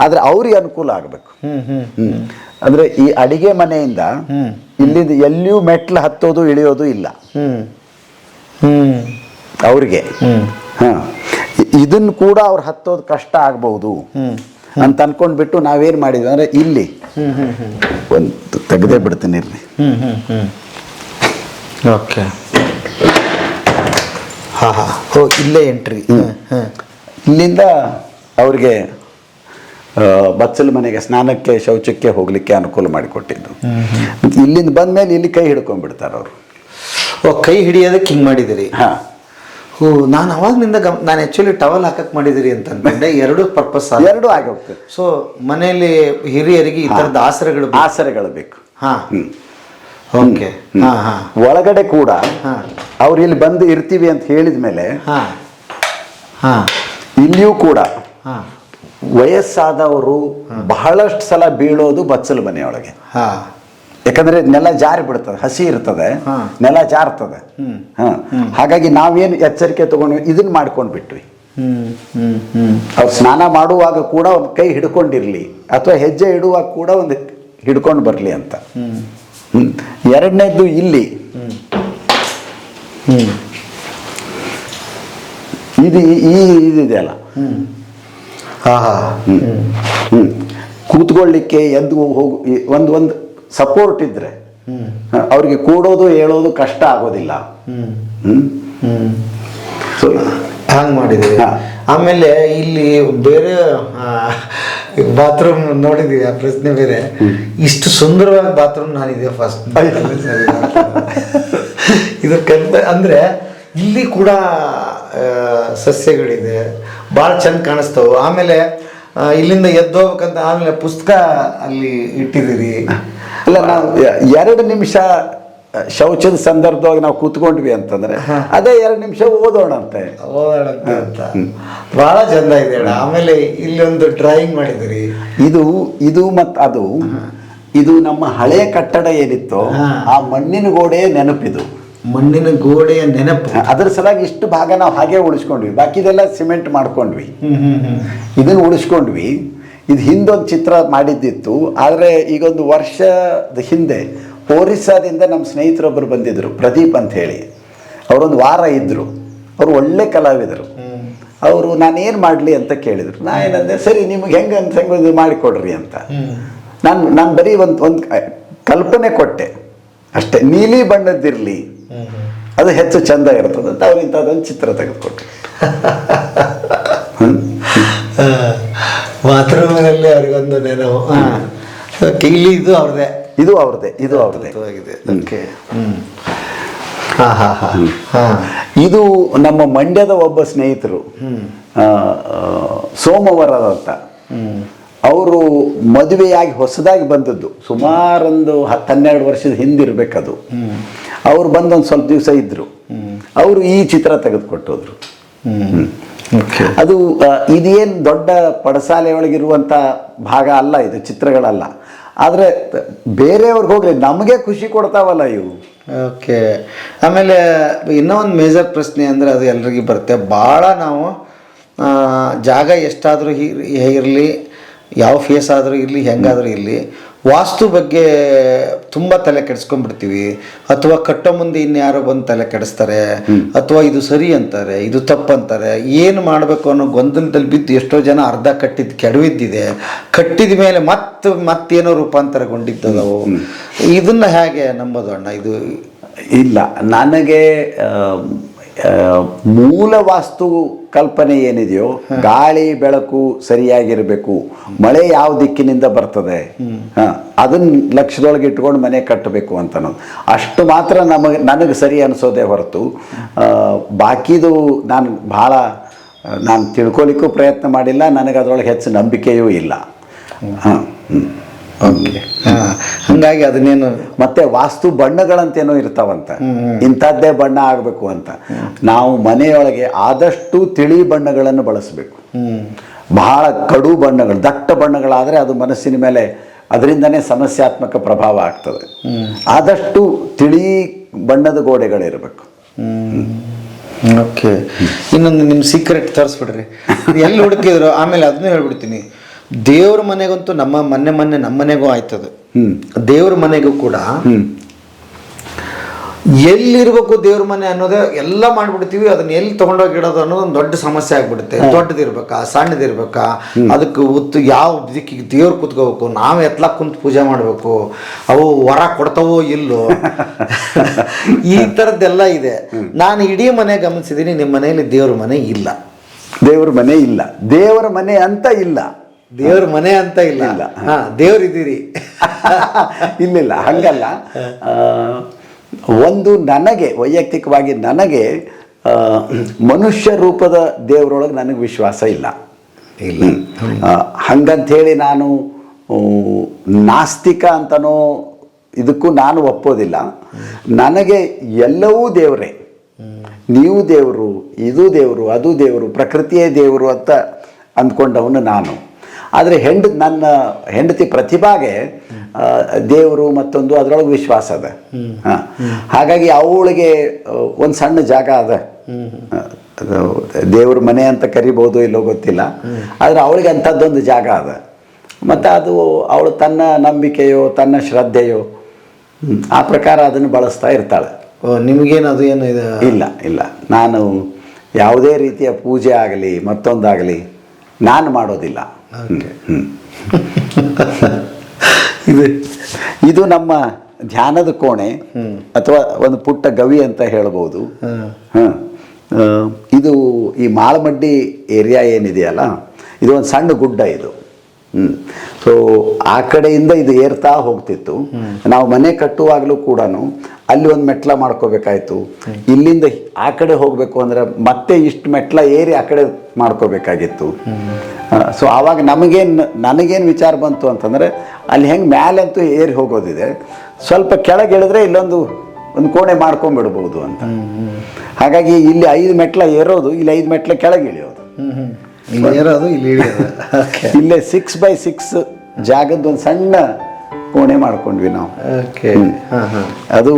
ಆದ್ರೆ ಅವ್ರಿಗೆ ಅನುಕೂಲ ಆಗಬೇಕು. ಅಂದ್ರೆ ಈ ಅಡಿಗೆ ಮನೆಯಿಂದ ಇಲ್ಲಿಂದ ಎಲ್ಲಿಯೂ ಮೆಟ್ಲು ಹತ್ತೋದು ಇಳಿಯೋದು ಇಲ್ಲ. ಹ್ಮ್. ಹ್ಮ್. ಅವ್ರಿಗೆ. ಇದನ್ನು ಹಾ. ಇದನ್ನ ಕೂಡ ಅವ್ರು ಹತ್ತೋದು ಕಷ್ಟ ಆಗ್ಬಹುದು ಅಂತ ಅನ್ಕೊಂಡ್ಬಿಟ್ಟು ನಾವೇನ್ ಮಾಡಿದ್ವಿ? ಅಂದ್ರೆ ಇಲ್ಲಿ. ಒಂದು ತೆಗೆದೇ ಬಿಡ್ತೀನಿ ಇರ್ಲಿ. ಹ್ಮ್ ಹ್ಮ್ ಹ್ಮ್. ಓಕೆ. ಹಾ ಹಾ. ಓ ಇಲ್ಲೇ ಎಂಟ್ರಿ ಹಾಂ ಇಲ್ಲಿಂದ ಅವ್ರಿಗೆ ಬಚ್ಚಲ ಮನೆಗೆ ಸ್ನಾನಕ್ಕೆ ಶೌಚಕ್ಕೆ ಹೋಗ್ಲಿಕ್ಕೆ ಅನುಕೂಲ ಮಾಡಿಕೊಟ್ಟಿದ್ದು. ಇಲ್ಲಿಂದ ಇಲ್ಲಿಂದ ಬಂದ್ಮೇಲೆ ಇಲ್ಲಿ ಕೈ ಹಿಡ್ಕೊಂಡ್ಬಿಡ್ತಾರೆ ಅವರು. ಓ ಕೈ ಹಿಡಿಯೋದಕ್ಕೆ ಹಿಂಗೆ ಮಾಡಿದಿರಿ ಹಾಂ. ಓ ನಾನು ಅವಾಗ್ನಿಂದ ಗಮ್ ನಾನು ಆ್ಯಕ್ಚುಲಿ ಟವಲ್ ಹಾಕಕ್ಕೆ ಮಾಡಿದಿರಿ ಅಂತ ಎರಡು ಪರ್ಪಸ್ ಎರಡು ಆಗಿ ಹೋಗ್ತದೆ ಸೊ ಮನೆಯಲ್ಲಿ ಹಿರಿಯರಿಗೆ ಈ ಥರದ ಆಸರೆಗಳು. ಆಸರೆಗಳು ಬೇಕು. ಹಾಂ. ಹ್ಞೂ ಓಕೆ ಹಾಂ ಹಾಂ. ಒಳಗಡೆ ಕೂಡ ಹಾಂ. ಅವ್ರು ಇಲ್ಲಿ ಬಂದು ಇರ್ತೀವಿ ಅಂತ ಹೇಳಿದ ಮೇಲೆ ಹಾಂ. ಹಾಂ. ಇಲ್ಲಿಯೂ ಕೂಡ ಹಾ. ವಯಸ್ಸಾದವರು ಬಹಳಷ್ಟು ಸಲ ಬೀಳೋದು ಬಚ್ಚಲು ಮನೆಯೊಳಗೆ. ಹಾ. ಯಾಕಂದ್ರೆ ನೆಲ ಜಾರಿ ಬಿಡ್ತದೆ ಹಸಿ ಇರ್ತದೆ. ನೆಲ ಜಾರ್ತದೆ. ಹಾ. ಹಾಗಾಗಿ ನಾವೇನು ಎಚ್ಚರಿಕೆ ತಗೊಂಡ್ವಿ ಇದನ್ನ ಮಾಡ್ಕೊಂಡು ಬಿಟ್ವಿ ಅವ್ರು ಸ್ನಾನ ಮಾಡುವಾಗ ಕೂಡ ಒಂದು ಕೈ ಹಿಡ್ಕೊಂಡಿರ್ಲಿ ಅಥವಾ ಹೆಜ್ಜೆ ಇಡುವಾಗ ಕೂಡ ಒಂದು ಹಿಡ್ಕೊಂಡು ಬರಲಿ ಅಂತ. ಎರಡನೇದ್ದು ಇಲ್ಲಿ. ಇದು ಈ ಇದಿದೆಯಲ್ಲ ಹಾ ಹಾ ಹ್ಞೂ ಕೂತ್ಕೊಳ್ಳಿಕ್ಕೆ ಎದ್ದು ಹೋಗು ಒಂದು ಒಂದು ಸಪೋರ್ಟ್ ಇದ್ರೆ ಅವರಿಗೆ ಕೂಡೋದು ಹೇಳೋದು ಕಷ್ಟ ಆಗೋದಿಲ್ಲ. ಹ್ಮ್. ಹ್ಮ್. ಹ್ಮ್. ಸೊ ಹಂಗ್ ಮಾಡಿದ್ದೀವಿ ಆಮೇಲೆ ಇಲ್ಲಿ ಬೇರೆ ಬಾತ್ರೂಮ್ ನೋಡಿದೀವಿ ಆ ಪ್ರಶ್ನೆ ಬೇರೆ. ಇಷ್ಟು ಸುಂದರವಾಗಿ ಬಾತ್ರೂಮ್ ನಾನಿದೆ ಫಸ್ಟ್ ಇದು ಕಲ್ತ ಅಂದ್ರೆ ಇಲ್ಲಿ ಕೂಡ ಸಸ್ಯಗಳಿದೆ. ಭಾಳ ಚಂದ ಕಾಣಿಸ್ತವೆ. ಆಮೇಲೆ ಇಲ್ಲಿಂದ ಎದ್ದು ಹೋಗ್ಬೇಕಂತ ಆಮೇಲೆ ಪುಸ್ತಕ ಅಲ್ಲಿ ಇಟ್ಟಿದ್ದೀರಿ. ಅಲ್ಲ ನಾವು ಎರಡು ನಿಮಿಷ ಶೌಚದ ಸಂದರ್ಭದಾಗ ನಾವು ಕೂತ್ಕೊಂಡ್ವಿ ಅಂತಂದ್ರೆ ಅದೇ ಎರಡು ನಿಮಿಷ ಓದೋಣ ಅಂತ ಓದೋಣ ಅಂತ. ಬಹಳ ಚಂದ ಇದೆ ಆಮೇಲೆ ಇಲ್ಲಿ ಒಂದು ಡ್ರಾಯಿಂಗ್ ಮಾಡಿದಿರಿ ಇದು ಇದು ಮತ್ತು ಅದು ಇದು ನಮ್ಮ ಹಳೆಯ ಕಟ್ಟಡ ಏನಿತ್ತೋ ಆ ಮಣ್ಣಿನ ಗೋಡೆ ನೆನಪಿದು. ಮಣ್ಣಿನ ಗೋಡೆಯ ನೆನಪು. ಅದ್ರ ಸಲಾಗಿ ಇಷ್ಟು ಭಾಗ ನಾವು ಹಾಗೆ ಉಳಿಸ್ಕೊಂಡ್ವಿ. ಬಾಕಿದೆಲ್ಲ ಸಿಮೆಂಟ್ ಮಾಡ್ಕೊಂಡ್ವಿ. ಇದನ್ನು ಉಳಿಸ್ಕೊಂಡ್ವಿ. ಇದು ಹಿಂದೊಂದು ಚಿತ್ರ ಮಾಡಿದ್ದಿತ್ತು. ಆದರೆ ಈಗೊಂದು ವರ್ಷದ ಹಿಂದೆ ಒರಿಸ್ಸಾದಿಂದ ನಮ್ಮ ಸ್ನೇಹಿತರೊಬ್ಬರು ಬಂದಿದ್ದರು ಪ್ರದೀಪ್ ಅಂತ ಹೇಳಿ. ಅವರೊಂದು ವಾರ ಇದ್ದರು ಅವರು ಒಳ್ಳೆ ಕಲಾವಿದರು. ಅವರು ನಾನೇನು ಏನು ಮಾಡಲಿ ಅಂತ ಕೇಳಿದರು. ನಾ ಏನಂದೆ ಸರಿ ನಿಮ್ಗೆ ಹೆಂಗೆ ಅಂತ ಹೆಂಗೆ ಇದು ಮಾಡಿಕೊಡ್ರಿ ಅಂತ. ನಾನು ನಾನು ಬರೀ ಒಂದು ಒಂದು ಕಲ್ಪನೆ ಕೊಟ್ಟೆ. ಅಷ್ಟೇ ನೀಲಿ ಬಣ್ಣದ್ದಿರಲಿ. ಅದು ಹೆಚ್ಚು ಚಂದ ಇರ್ತದೆ ಅಂತ ಅವ್ರು ಇಂಥದ್ದೊಂದು ಚಿತ್ರ ತೆಗೆದುಕೊಟ್ಟು ಬಾತ್ರೂಮಿನಲ್ಲಿ ಅವ್ರಿಗೊಂದು ನೆನವು ಇಲ್ಲಿ ಇದು ಅವ್ರದೇ ಇದು ಅವ್ರದ್ದೇ ಇದು ಅವ್ರದ್ದೇ. ಓಕೆ. ಇದು ನಮ್ಮ ಮಂಡ್ಯದ ಒಬ್ಬ ಸ್ನೇಹಿತರು ಸೋಮವಾರದಂತ ಆ, ಸೋಮವಾರದ ಅಂತ. ಅವರು ಮದುವೆಯಾಗಿ ಹೊಸದಾಗಿ ಬಂದದ್ದು. ಸುಮಾರೊಂದು ಹತ್ತು ಹನ್ನೆರಡು ವರ್ಷದ ಹಿಂದಿರಬೇಕದು. ಅವ್ರು ಬಂದೊಂದು ಸ್ವಲ್ಪ ದಿವಸ ಇದ್ದರು ಅವರು ಈ ಚಿತ್ರ ತೆಗೆದುಕೊಟ್ಟೋದ್ರು. ಅದು ಇದೇನು ದೊಡ್ಡ ಪಡಸಾಲೆ ಒಳಗಿರುವಂಥ ಭಾಗ ಅಲ್ಲ ಇದು ಚಿತ್ರಗಳಲ್ಲ. ಆದರೆ ಬೇರೆಯವ್ರಿಗೆ ಹೋಗಲಿ ನಮಗೆ ಖುಷಿ ಕೊಡ್ತಾವಲ್ಲ ಇವು. ಓಕೆ ಆಮೇಲೆ ಇನ್ನೂ ಒಂದು ಮೇಜರ್ ಪ್ರಶ್ನೆ ಅಂದರೆ ಅದು ಎಲ್ರಿಗೂ ಬರುತ್ತೆ. ಭಾಳ ನಾವು ಜಾಗ ಎಷ್ಟಾದರೂ ಇರಲಿ ಯಾವ ಫೇಸ್ ಆದರೂ ಇರಲಿ ಹೆಂಗಾದರೂ ಇರಲಿ ವಾಸ್ತು ಬಗ್ಗೆ ತುಂಬ ತಲೆ ಕೆಡಿಸ್ಕೊಂಡ್ಬಿಡ್ತೀವಿ. ಅಥವಾ ಕಟ್ಟೋ ಮುಂದೆ ಇನ್ಯಾರೋ ಬಂದು ತಲೆ ಕೆಡಿಸ್ತಾರೆ. ಅಥವಾ ಇದು ಸರಿ ಅಂತಾರೆ ಇದು ತಪ್ಪಂತಾರೆ ಏನು ಮಾಡಬೇಕು ಅನ್ನೋ ಗೊಂದಲದಲ್ಲಿ ಬಿದ್ದು ಎಷ್ಟೋ ಜನ ಅರ್ಧ ಕಟ್ಟಿದ್ ಕೆಡವಿದ್ದಿದೆ. ಕಟ್ಟಿದ ಮೇಲೆ ಮತ್ತೆ ಮತ್ತೇನೋ ರೂಪಾಂತರಗೊಂಡಿದ್ದವು ಇದನ್ನ ಹೇಗೆ ನಂಬೋದು ಅಣ್ಣ? ಇದು ಇಲ್ಲ ನನಗೆ ಮೂಲ ವಾಸ್ತು ಕಲ್ಪನೆ ಏನಿದೆಯೋ ಗಾಳಿ ಬೆಳಕು ಸರಿಯಾಗಿರಬೇಕು. ಮಳೆ ಯಾವ ದಿಕ್ಕಿನಿಂದ ಬರ್ತದೆ? ಹ, ಅದನ್ನ ಲಕ್ಷದೊಳಗೆ ಇಟ್ಕೊಂಡು ಮನೆ ಕಟ್ಟಬೇಕು ಅಂತ ಅನ್ನೋದು ಅಷ್ಟು ಮಾತ್ರ ನಮಗೆ ನನಗೆ ಸರಿ ಅನಿಸೋದೇ ಹೊರತು. ಬಾಕಿದು ನಾನು ಭಾಳ ನಾನು ತಿಳ್ಕೊಲಿಕ್ಕೂ ಪ್ರಯತ್ನ ಮಾಡಿಲ್ಲ ನನಗೆ ಅದರೊಳಗೆ ಹೆಚ್ಚು ನಂಬಿಕೆಯೂ ಇಲ್ಲ. ಹಾಂ ಹ್ಞೂ ಓಕೆ ಹಂಗಾಗಿ ಅದನ್ನೇನು ಮತ್ತೆ ವಾಸ್ತು ಬಣ್ಣಗಳಂತೇನೋ ಇರ್ತಾವಂತ. ಇಂಥದ್ದೇ ಬಣ್ಣ ಆಗಬೇಕು ಅಂತ. ನಾವು ಮನೆಯೊಳಗೆ ಆದಷ್ಟು ತಿಳಿ ಬಣ್ಣಗಳನ್ನು ಬಳಸಬೇಕು. ಬಹಳ ಕಡು ಬಣ್ಣಗಳು ದಟ್ಟ ಬಣ್ಣಗಳಾದರೆ ಅದು ಮನಸ್ಸಿನ ಮೇಲೆ ಅದರಿಂದನೇ ಸಮಸ್ಯಾತ್ಮಕ ಪ್ರಭಾವ ಆಗ್ತದೆ. ಆದಷ್ಟು ತಿಳಿ ಬಣ್ಣದ ಗೋಡೆಗಳಿರಬೇಕು. ಓಕೆ. ಇನ್ನೊಂದು ನಿಮ್ಮ ಸೀಕ್ರೆಟ್ ತರಿಸ್ಬಿಡ್ರಿ. ಎಲ್ಲಿ ಹುಡುಕಿದ್ರು? ಆಮೇಲೆ ಅದನ್ನೂ ಹೇಳ್ಬಿಡ್ತೀನಿ. ದೇವ್ರ ಮನೆಗಂತೂ ನಮ್ಮ ಮೊನ್ನೆ ಮೊನ್ನೆ ನಮ್ಮ ಮನೆಗೂ ಆಯ್ತದ. ದೇವ್ರ ಮನೆಗೂ ಕೂಡ ಎಲ್ಲಿರ್ಬೇಕು ದೇವ್ರ ಮನೆ ಅನ್ನೋದೇ ಎಲ್ಲ ಮಾಡ್ಬಿಡ್ತೀವಿ ಅದನ್ನ ಎಲ್ಲಿ ತಗೊಂಡೋಗಿ ಇಡೋದು ಅನ್ನೋದು ಒಂದು ದೊಡ್ಡ ಸಮಸ್ಯೆ ಆಗ್ಬಿಡುತ್ತೆ. ದೊಡ್ಡದಿರ್ಬೇಕಾ ಸಣ್ಣದಿರ್ಬೇಕಾ ಅದಕ್ಕೆ ಉತ್ತು ಯಾವ ದಿಕ್ಕಿಗೆ ದೇವ್ರು ಕುತ್ಕೋಬೇಕು ನಾವು ಎತ್ಲಾ ಕುಂತು ಪೂಜೆ ಮಾಡಬೇಕು ಅವು ವರ ಕೊಡ್ತಾವೋ ಇಲ್ಲೋ. *laughs* ಈ ಥರದ್ದೆಲ್ಲ ಇದೆ. ನಾನು ಇಡೀ ಮನೆ ಗಮನಿಸಿದ್ದೀನಿ ನಿಮ್ಮ ಮನೆಯಲ್ಲಿ ದೇವ್ರ ಮನೆ ಇಲ್ಲ. ದೇವ್ರ ಮನೆ ಇಲ್ಲ. ದೇವರ ಮನೆ ಅಂತ ಇಲ್ಲ. ದೇವ್ರ ಮನೆ ಅಂತ ಇಲ್ಲ. ಇಲ್ಲ. ದೇವ್ರ ದೇವ್ರಿದ್ದೀರಿ. ಇಲ್ಲಿಲ್ಲ ಹಂಗಲ್ಲ. ಒಂದು ನನಗೆ ವೈಯಕ್ತಿಕವಾಗಿ ನನಗೆ ಮನುಷ್ಯ ರೂಪದ ದೇವರೊಳಗೆ ನನಗೆ ವಿಶ್ವಾಸ ಇಲ್ಲ. ಇಲ್ಲ. ಹಂಗಂತೇಳಿ ಹಂಗಂಥೇಳಿ ನಾನು ನಾಸ್ತಿಕ ಅಂತನೋ ಇದಕ್ಕೂ ನಾನು ಒಪ್ಪೋದಿಲ್ಲ. ನನಗೆ ಎಲ್ಲವೂ ದೇವರೇ. ನೀವು ದೇವರು ಇದು ದೇವರು ಅದು ದೇವರು ಪ್ರಕೃತಿಯೇ ದೇವರು ಅಂತ ಅಂದ್ಕೊಂಡವನು ನಾನು. ಆದರೆ ಹೆಂಡ ನನ್ನ ಹೆಂಡತಿ ಪ್ರತಿಭಾಗೆ ದೇವರು ಮತ್ತೊಂದು ಅದರೊಳಗೆ ವಿಶ್ವಾಸ ಅದ. ಹಾ. ಹಾಗಾಗಿ ಅವಳಿಗೆ ಒಂದು ಸಣ್ಣ ಜಾಗ ಅದ. ದೇವ್ರ ಮನೆ ಅಂತ ಕರಿಬೋದು ಇಲ್ಲೋ ಗೊತ್ತಿಲ್ಲ. ಆದರೆ ಅವಳಿಗೆ ಅಂಥದ್ದೊಂದು ಜಾಗ ಅದ. ಮತ್ತು ಅದು ಅವಳು ತನ್ನ ನಂಬಿಕೆಯೋ ತನ್ನ ಶ್ರದ್ಧೆಯೋ ಆ ಪ್ರಕಾರ ಅದನ್ನು ಬಳಸ್ತಾ ಇರ್ತಾಳೆ. ನಿಮಗೇನು ಅದು ಏನು ಇದೆ? ಇಲ್ಲ ಇಲ್ಲ. ನಾನು ಯಾವುದೇ ರೀತಿಯ ಪೂಜೆ ಆಗಲಿ ಮತ್ತೊಂದಾಗಲಿ ನಾನು ಮಾಡೋದಿಲ್ಲ. *laughs* ಇದು ಇದು ನಮ್ಮ ಧ್ಯಾನದ ಕೋಣೆ ಅಥವಾ ಒಂದು ಪುಟ್ಟ ಗವಿ ಅಂತ ಹೇಳ್ಬೋದು. ಹ. ಇದು ಈ ಮಾಳಮಡ್ಡಿ ಏರಿಯಾ ಏನಿದೆಯಲ್ಲ ಇದು ಒಂದು ಸಣ್ಣ ಗುಡ್ಡ ಇದು. ಹ್ಮ್. ಸೊ ಆ ಕಡೆಯಿಂದ ಇದು ಏರ್ತಾ ಹೋಗ್ತಿತ್ತು. ನಾವು ಮನೆ ಕಟ್ಟುವಾಗಲೂ ಕೂಡ ಅಲ್ಲಿ ಒಂದು ಮೆಟ್ಲ ಮಾಡ್ಕೋಬೇಕಾಯ್ತು. ಇಲ್ಲಿಂದ ಆ ಕಡೆ ಹೋಗಬೇಕು ಅಂದ್ರೆ ಮತ್ತೆ ಇಷ್ಟು ಮೆಟ್ಲ ಏರಿ ಆ ಕಡೆ ಮಾಡ್ಕೋಬೇಕಾಗಿತ್ತು. ಸೊ ಆವಾಗ ನಮಗೇನು ನನಗೇನು ವಿಚಾರ ಬಂತು ಅಂತಂದರೆ ಅಲ್ಲಿ ಹೆಂಗೆ ಮ್ಯಾಲಂತೂ ಏರಿ ಹೋಗೋದಿದೆ. ಸ್ವಲ್ಪ ಕೆಳಗೆ ಇಳಿದ್ರೆ ಇಲ್ಲೊಂದು ಒಂದು ಕೋಣೆ ಮಾಡ್ಕೊಂಡ್ಬಿಡ್ಬೋದು ಅಂತ. ಹಾಗಾಗಿ ಇಲ್ಲಿ ಐದು ಮೆಟ್ಲ ಏರೋದು ಇಲ್ಲಿ ಐದು ಮೆಟ್ಲ ಕೆಳಗೆ ಇಳಿಯೋದು. ಇಲ್ಲಿ ಇರೋದು ಇಲ್ಲಿ ಇಳಿಯೋದು. *laughs* ಇಲ್ಲೇ ಸಿಕ್ಸ್ ಬೈ ಸಿಕ್ಸ್ ಜಾಗದ ಒಂದು ಸಣ್ಣ ಕೋಣೆ ಮಾಡ್ಕೊಂಡ್ವಿ ನಾವು. ಓಕೆ ಅದು